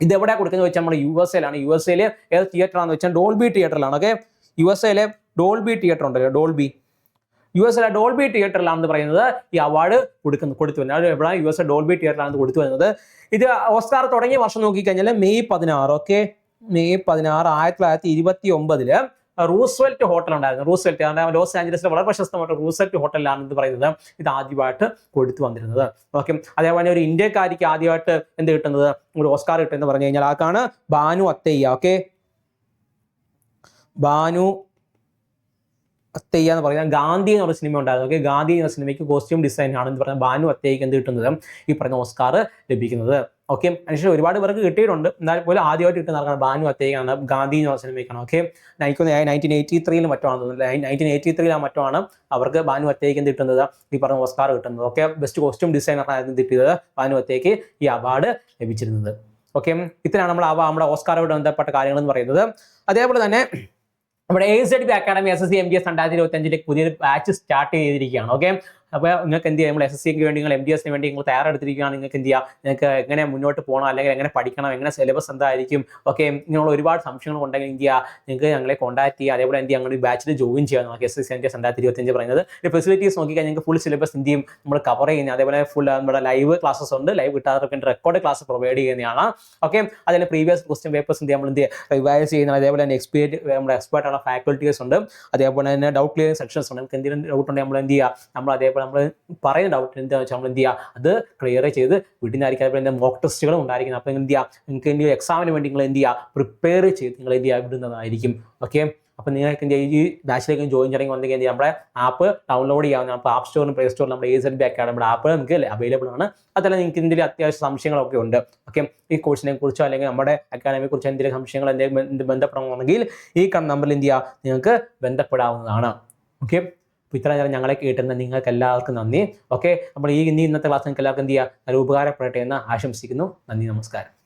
ഇത് എവിടെ കൊടുക്കുന്നത് വെച്ചാൽ നമ്മൾ യു എസ് എയിലാണ് യു എസ് എയിൽ ഏത് തിയേറ്റർ ആണെന്ന് വെച്ചാൽ ഡോൾബി തിയേറ്ററിലാണ് ഓക്കെ യു എസ് എയിലെ ഡോൾബി തിയേറ്റർ ഉണ്ടല്ലോ Dolby. U S A Dolby തിയേറ്ററിലാണെന്ന് പറയുന്നത് ഈ അവാർഡ് കൊടുക്കുന്നു കൊടുത്തു വരുന്നത് എവിടെ യു എസ് എ ഡോൾബി തിയേറ്ററിലാണ് കൊടുത്തു വരുന്നത്? ഇത് ഓസ്കാർ തുടങ്ങിയ വർഷം നോക്കിക്കഴിഞ്ഞാൽ മെയ് പതിനാറ്. ഓക്കെ മെയ് പതിനാറ് ആയിരത്തി തൊള്ളായിരത്തി ഇരുപത്തി ഒമ്പതിൽ റൂസ്വെൽറ്റ് ഹോട്ടൽ ഉണ്ടായിരുന്നു. റൂസ്വെൽറ്റ് അതായത് ലോസ് ആഞ്ചലസിലെ വളരെ പ്രശസ്തമായ റൂസ്വെൽറ്റ് ഹോട്ടലിലാണ് എന്ന് പറയുന്നത് ഇത് ആദ്യമായിട്ട് കൊടുത്തു വന്നിരുന്നത്. ഓക്കെ അതേപോലെ ഒരു ഇന്ത്യക്കാരിക്ക് ആദ്യമായിട്ട് എന്ത് കിട്ടുന്നത്? ഒരു ഓസ്കാർ കിട്ടുന്നത് പറഞ്ഞു കഴിഞ്ഞാൽ ആക്കാണ് ബാനു അത്തയ്യ. ഓക്കെ ബാനു അത്തയ്യ എന്ന് പറയുന്നത് ഗാന്ധി എന്ന് പറഞ്ഞ സിനിമ ഉണ്ടായിരുന്നു. ഓക്കെ ഗാന്ധി എന്ന സിനിമയ്ക്ക് കോസ്റ്റ്യൂം ഡിസൈൻ ആണ് എന്ന് പറഞ്ഞ ബാനു അത്തയ്യക്ക് എന്ത് കിട്ടുന്നത്? ഈ പറഞ്ഞ ഓസ്കാർ ലഭിക്കുന്നത്. ഓക്കെ അതിനുശേഷം ഒരുപാട് പേർക്ക് കിട്ടിയിട്ടുണ്ട്. എന്നാൽ പോലും ആദ്യമായിട്ട് കിട്ടുന്ന ആർക്കാണ് ബാനു അത്തേക്കാണ് ഗാന്ധി എന്ന് പറഞ്ഞ സിനിമയ്ക്കാണ്. ഓക്കെ നയിക്കുന്ന നയന്റീൻ എയ്റ്റി ത്രീയിൽ മറ്റോ തോന്നുന്നത് നയന്റീൻ എയ്റ്റി ത്രീയിൽ മറ്റോ ആണ് അവർക്ക് ബാനു അത്തയ്ക്ക് എന്ത് കിട്ടുന്നത്? ഈ പറഞ്ഞ ഓസ്കാർ കിട്ടുന്നത്. ഓക്കെ ബെസ്റ്റ് കോസ്റ്റ്യൂം ഡിസൈനറായിരുന്നു കിട്ടിയത് ബാനു അത്തേക്ക് ഈ അവാർഡ് ലഭിച്ചിരുന്നത്. ഓക്കെ ഇത്രയാണ് നമ്മൾ നമ്മുടെ ഓസ്കാറോട് ബന്ധപ്പെട്ട കാര്യങ്ങൾ എന്ന് പറയുന്നത്. അതേപോലെ തന്നെ നമ്മുടെ A Z B academy S S C M B S രണ്ടായിരത്തി ഇരുപത്തി അഞ്ചിലേക്ക് പുതിയൊരു ബാച്ച് സ്റ്റാർട്ട് ചെയ്തിരിക്കുകയാണ്. ഓക്കെ അപ്പോൾ നിങ്ങൾക്ക് എന്ത് ചെയ്യാം? നമ്മൾ എസ് എസ് സിക്ക് വേണ്ടി നിങ്ങൾ എം ഡി എസിന് വേണ്ടി നിങ്ങൾ തയ്യാറെടുത്തിരിക്കുകയാണ്. നിങ്ങൾക്ക് എന്ത് ചെയ്യാം? നിങ്ങൾക്ക് എങ്ങനെ മുന്നോട്ട് പോകണം? അല്ലെങ്കിൽ എങ്ങനെ പഠിക്കണം? എങ്ങനെ സിലബസ് എന്തായിരിക്കും? ഓക്കെ ഇങ്ങനെയുള്ള ഒരുപാട് സംശയങ്ങൾ ഉണ്ടെങ്കിൽ എന്ത് ചെയ്യാം? നിങ്ങൾക്ക് ഞങ്ങളെ കോൺടാക്ട് ചെയ്യുക. അതേപോലെ എന്ത് ചെയ്യുക ഞങ്ങളുടെ ബാച്ചിൽ ജോയിൻ ചെയ്യാം നമുക്ക് എസ് എസ് സി എന്റെ രണ്ടായിരത്തി ഇരുപത്തഞ്ച് പറയുന്നത്. ഫെസിലിറ്റീസ് നോക്കിക്കഴിഞ്ഞാൽ നിങ്ങൾക്ക് ഫുൾ സിലബസ് എന്ത് ചെയ്യും? നമ്മൾ കവർ ചെയ്യുന്നത്. അതേപോലെ ഫുൾ നമ്മുടെ ലൈവ് ക്ലാസ്സസ് ഉണ്ട്. ലൈവ് കിട്ടാത്തവർക്ക് റെക്കോർഡ് ക്ലാസ് പ്രൊവൈഡ് ചെയ്യുന്നതാണ്. ഓക്കെ അതിന് പ്രീവിയസ് ക്വസ്റ്റ്യൻ പേപ്പേഴ്സ് എന്ത് നമ്മൾ എന്ത് ചെയ്യാം? റിവൈസ് ചെയ്യുന്നത് അതേപോലെ തന്നെ എക്സ്പീരിയൻ നമ്മുടെ എക്സ്പേർട്ട് ഫാക്കൽറ്റീസ് ഉണ്ട്. അതേപോലെ തന്നെ ഡൗട്ട് ക്ലിയർ സെക്ഷൻസ് ഉണ്ട്. നമുക്ക് എന്തെങ്കിലും ഡൗട്ട് ഉണ്ടെങ്കിൽ നമ്മൾ എന്ത് ചെയ്യുക നമ്മൾ അതേപോലെ നമ്മൾ പറയുന്ന ഡൗട്ട് എന്താണെന്ന് വെച്ചാൽ നമ്മൾ എന്ത് ചെയ്യുക അത് ക്ലിയർ ചെയ്ത് വീട്ടിനായിരിക്കും അതേപോലെ തന്നെ മോക്ക് ടെസ്റ്റുകളും ഉണ്ടായിരിക്കുന്നത് അപ്പോൾ എന്ത് ചെയ്യുക നിങ്ങൾക്ക് എന്ത് എക്സാമിന് വേണ്ടി നിങ്ങൾ എന്ത് ചെയ്യുക പ്രിപ്പയർ ചെയ്ത് നിങ്ങൾ എന്ത് ചെയ്യുക വിടുന്നതായിരിക്കും. ഓക്കെ അപ്പോൾ നിങ്ങൾക്ക് എന്ത് ഈ ബാച്ചിലേക്ക് ജോയിൻ ചെയ്യണമെങ്കിൽ വന്നെങ്കിൽ എന്ത് നമ്മുടെ ആപ്പ് ഡൗൺലോഡ് ചെയ്യാവുന്ന അപ്പോൾ ആപ്പ് സ്റ്റോറിലും പ്ലേ സ്റ്റോറിലും നമ്മുടെ എ സെഡ് ബി അക്കാഡമിയുടെ ആപ്പ് നമുക്ക് അവൈലബിൾ ആണ്. അതല്ല നിങ്ങൾക്ക് എന്തെങ്കിലും അത്യാവശ്യ സംശയങ്ങളൊക്കെ ഉണ്ട്. ഓക്കെ ഈ കോഴ്സിനെ കുറിച്ചോ അല്ലെങ്കിൽ നമ്മുടെ അക്കാഡമിയെ കുറിച്ചോ എന്തെങ്കിലും സംശയങ്ങൾ എന്തെങ്കിലും ബന്ധപ്പെടണമെന്നുണ്ടെങ്കിൽ ഈ നമ്പറിൽ എന്ത് ചെയ്യുക നിങ്ങൾക്ക് ബന്ധപ്പെടാവുന്നതാണ്. ഓക്കെ അപ്പോൾ ഇത്ര നേരം ഞങ്ങളെ കേട്ടുന്ന നിങ്ങൾക്ക് എല്ലാവർക്കും നന്ദി. ഓക്കെ നമ്മൾ ഈ ഇന്നത്തെ ക്ലാസ് നിങ്ങൾക്ക് എല്ലാവർക്കും എന്ത് ചെയ്യുക നല്ല ഉപകാരപ്പെടട്ടെ എന്ന് ആശംസിക്കുന്നു. നന്ദി നമസ്കാരം.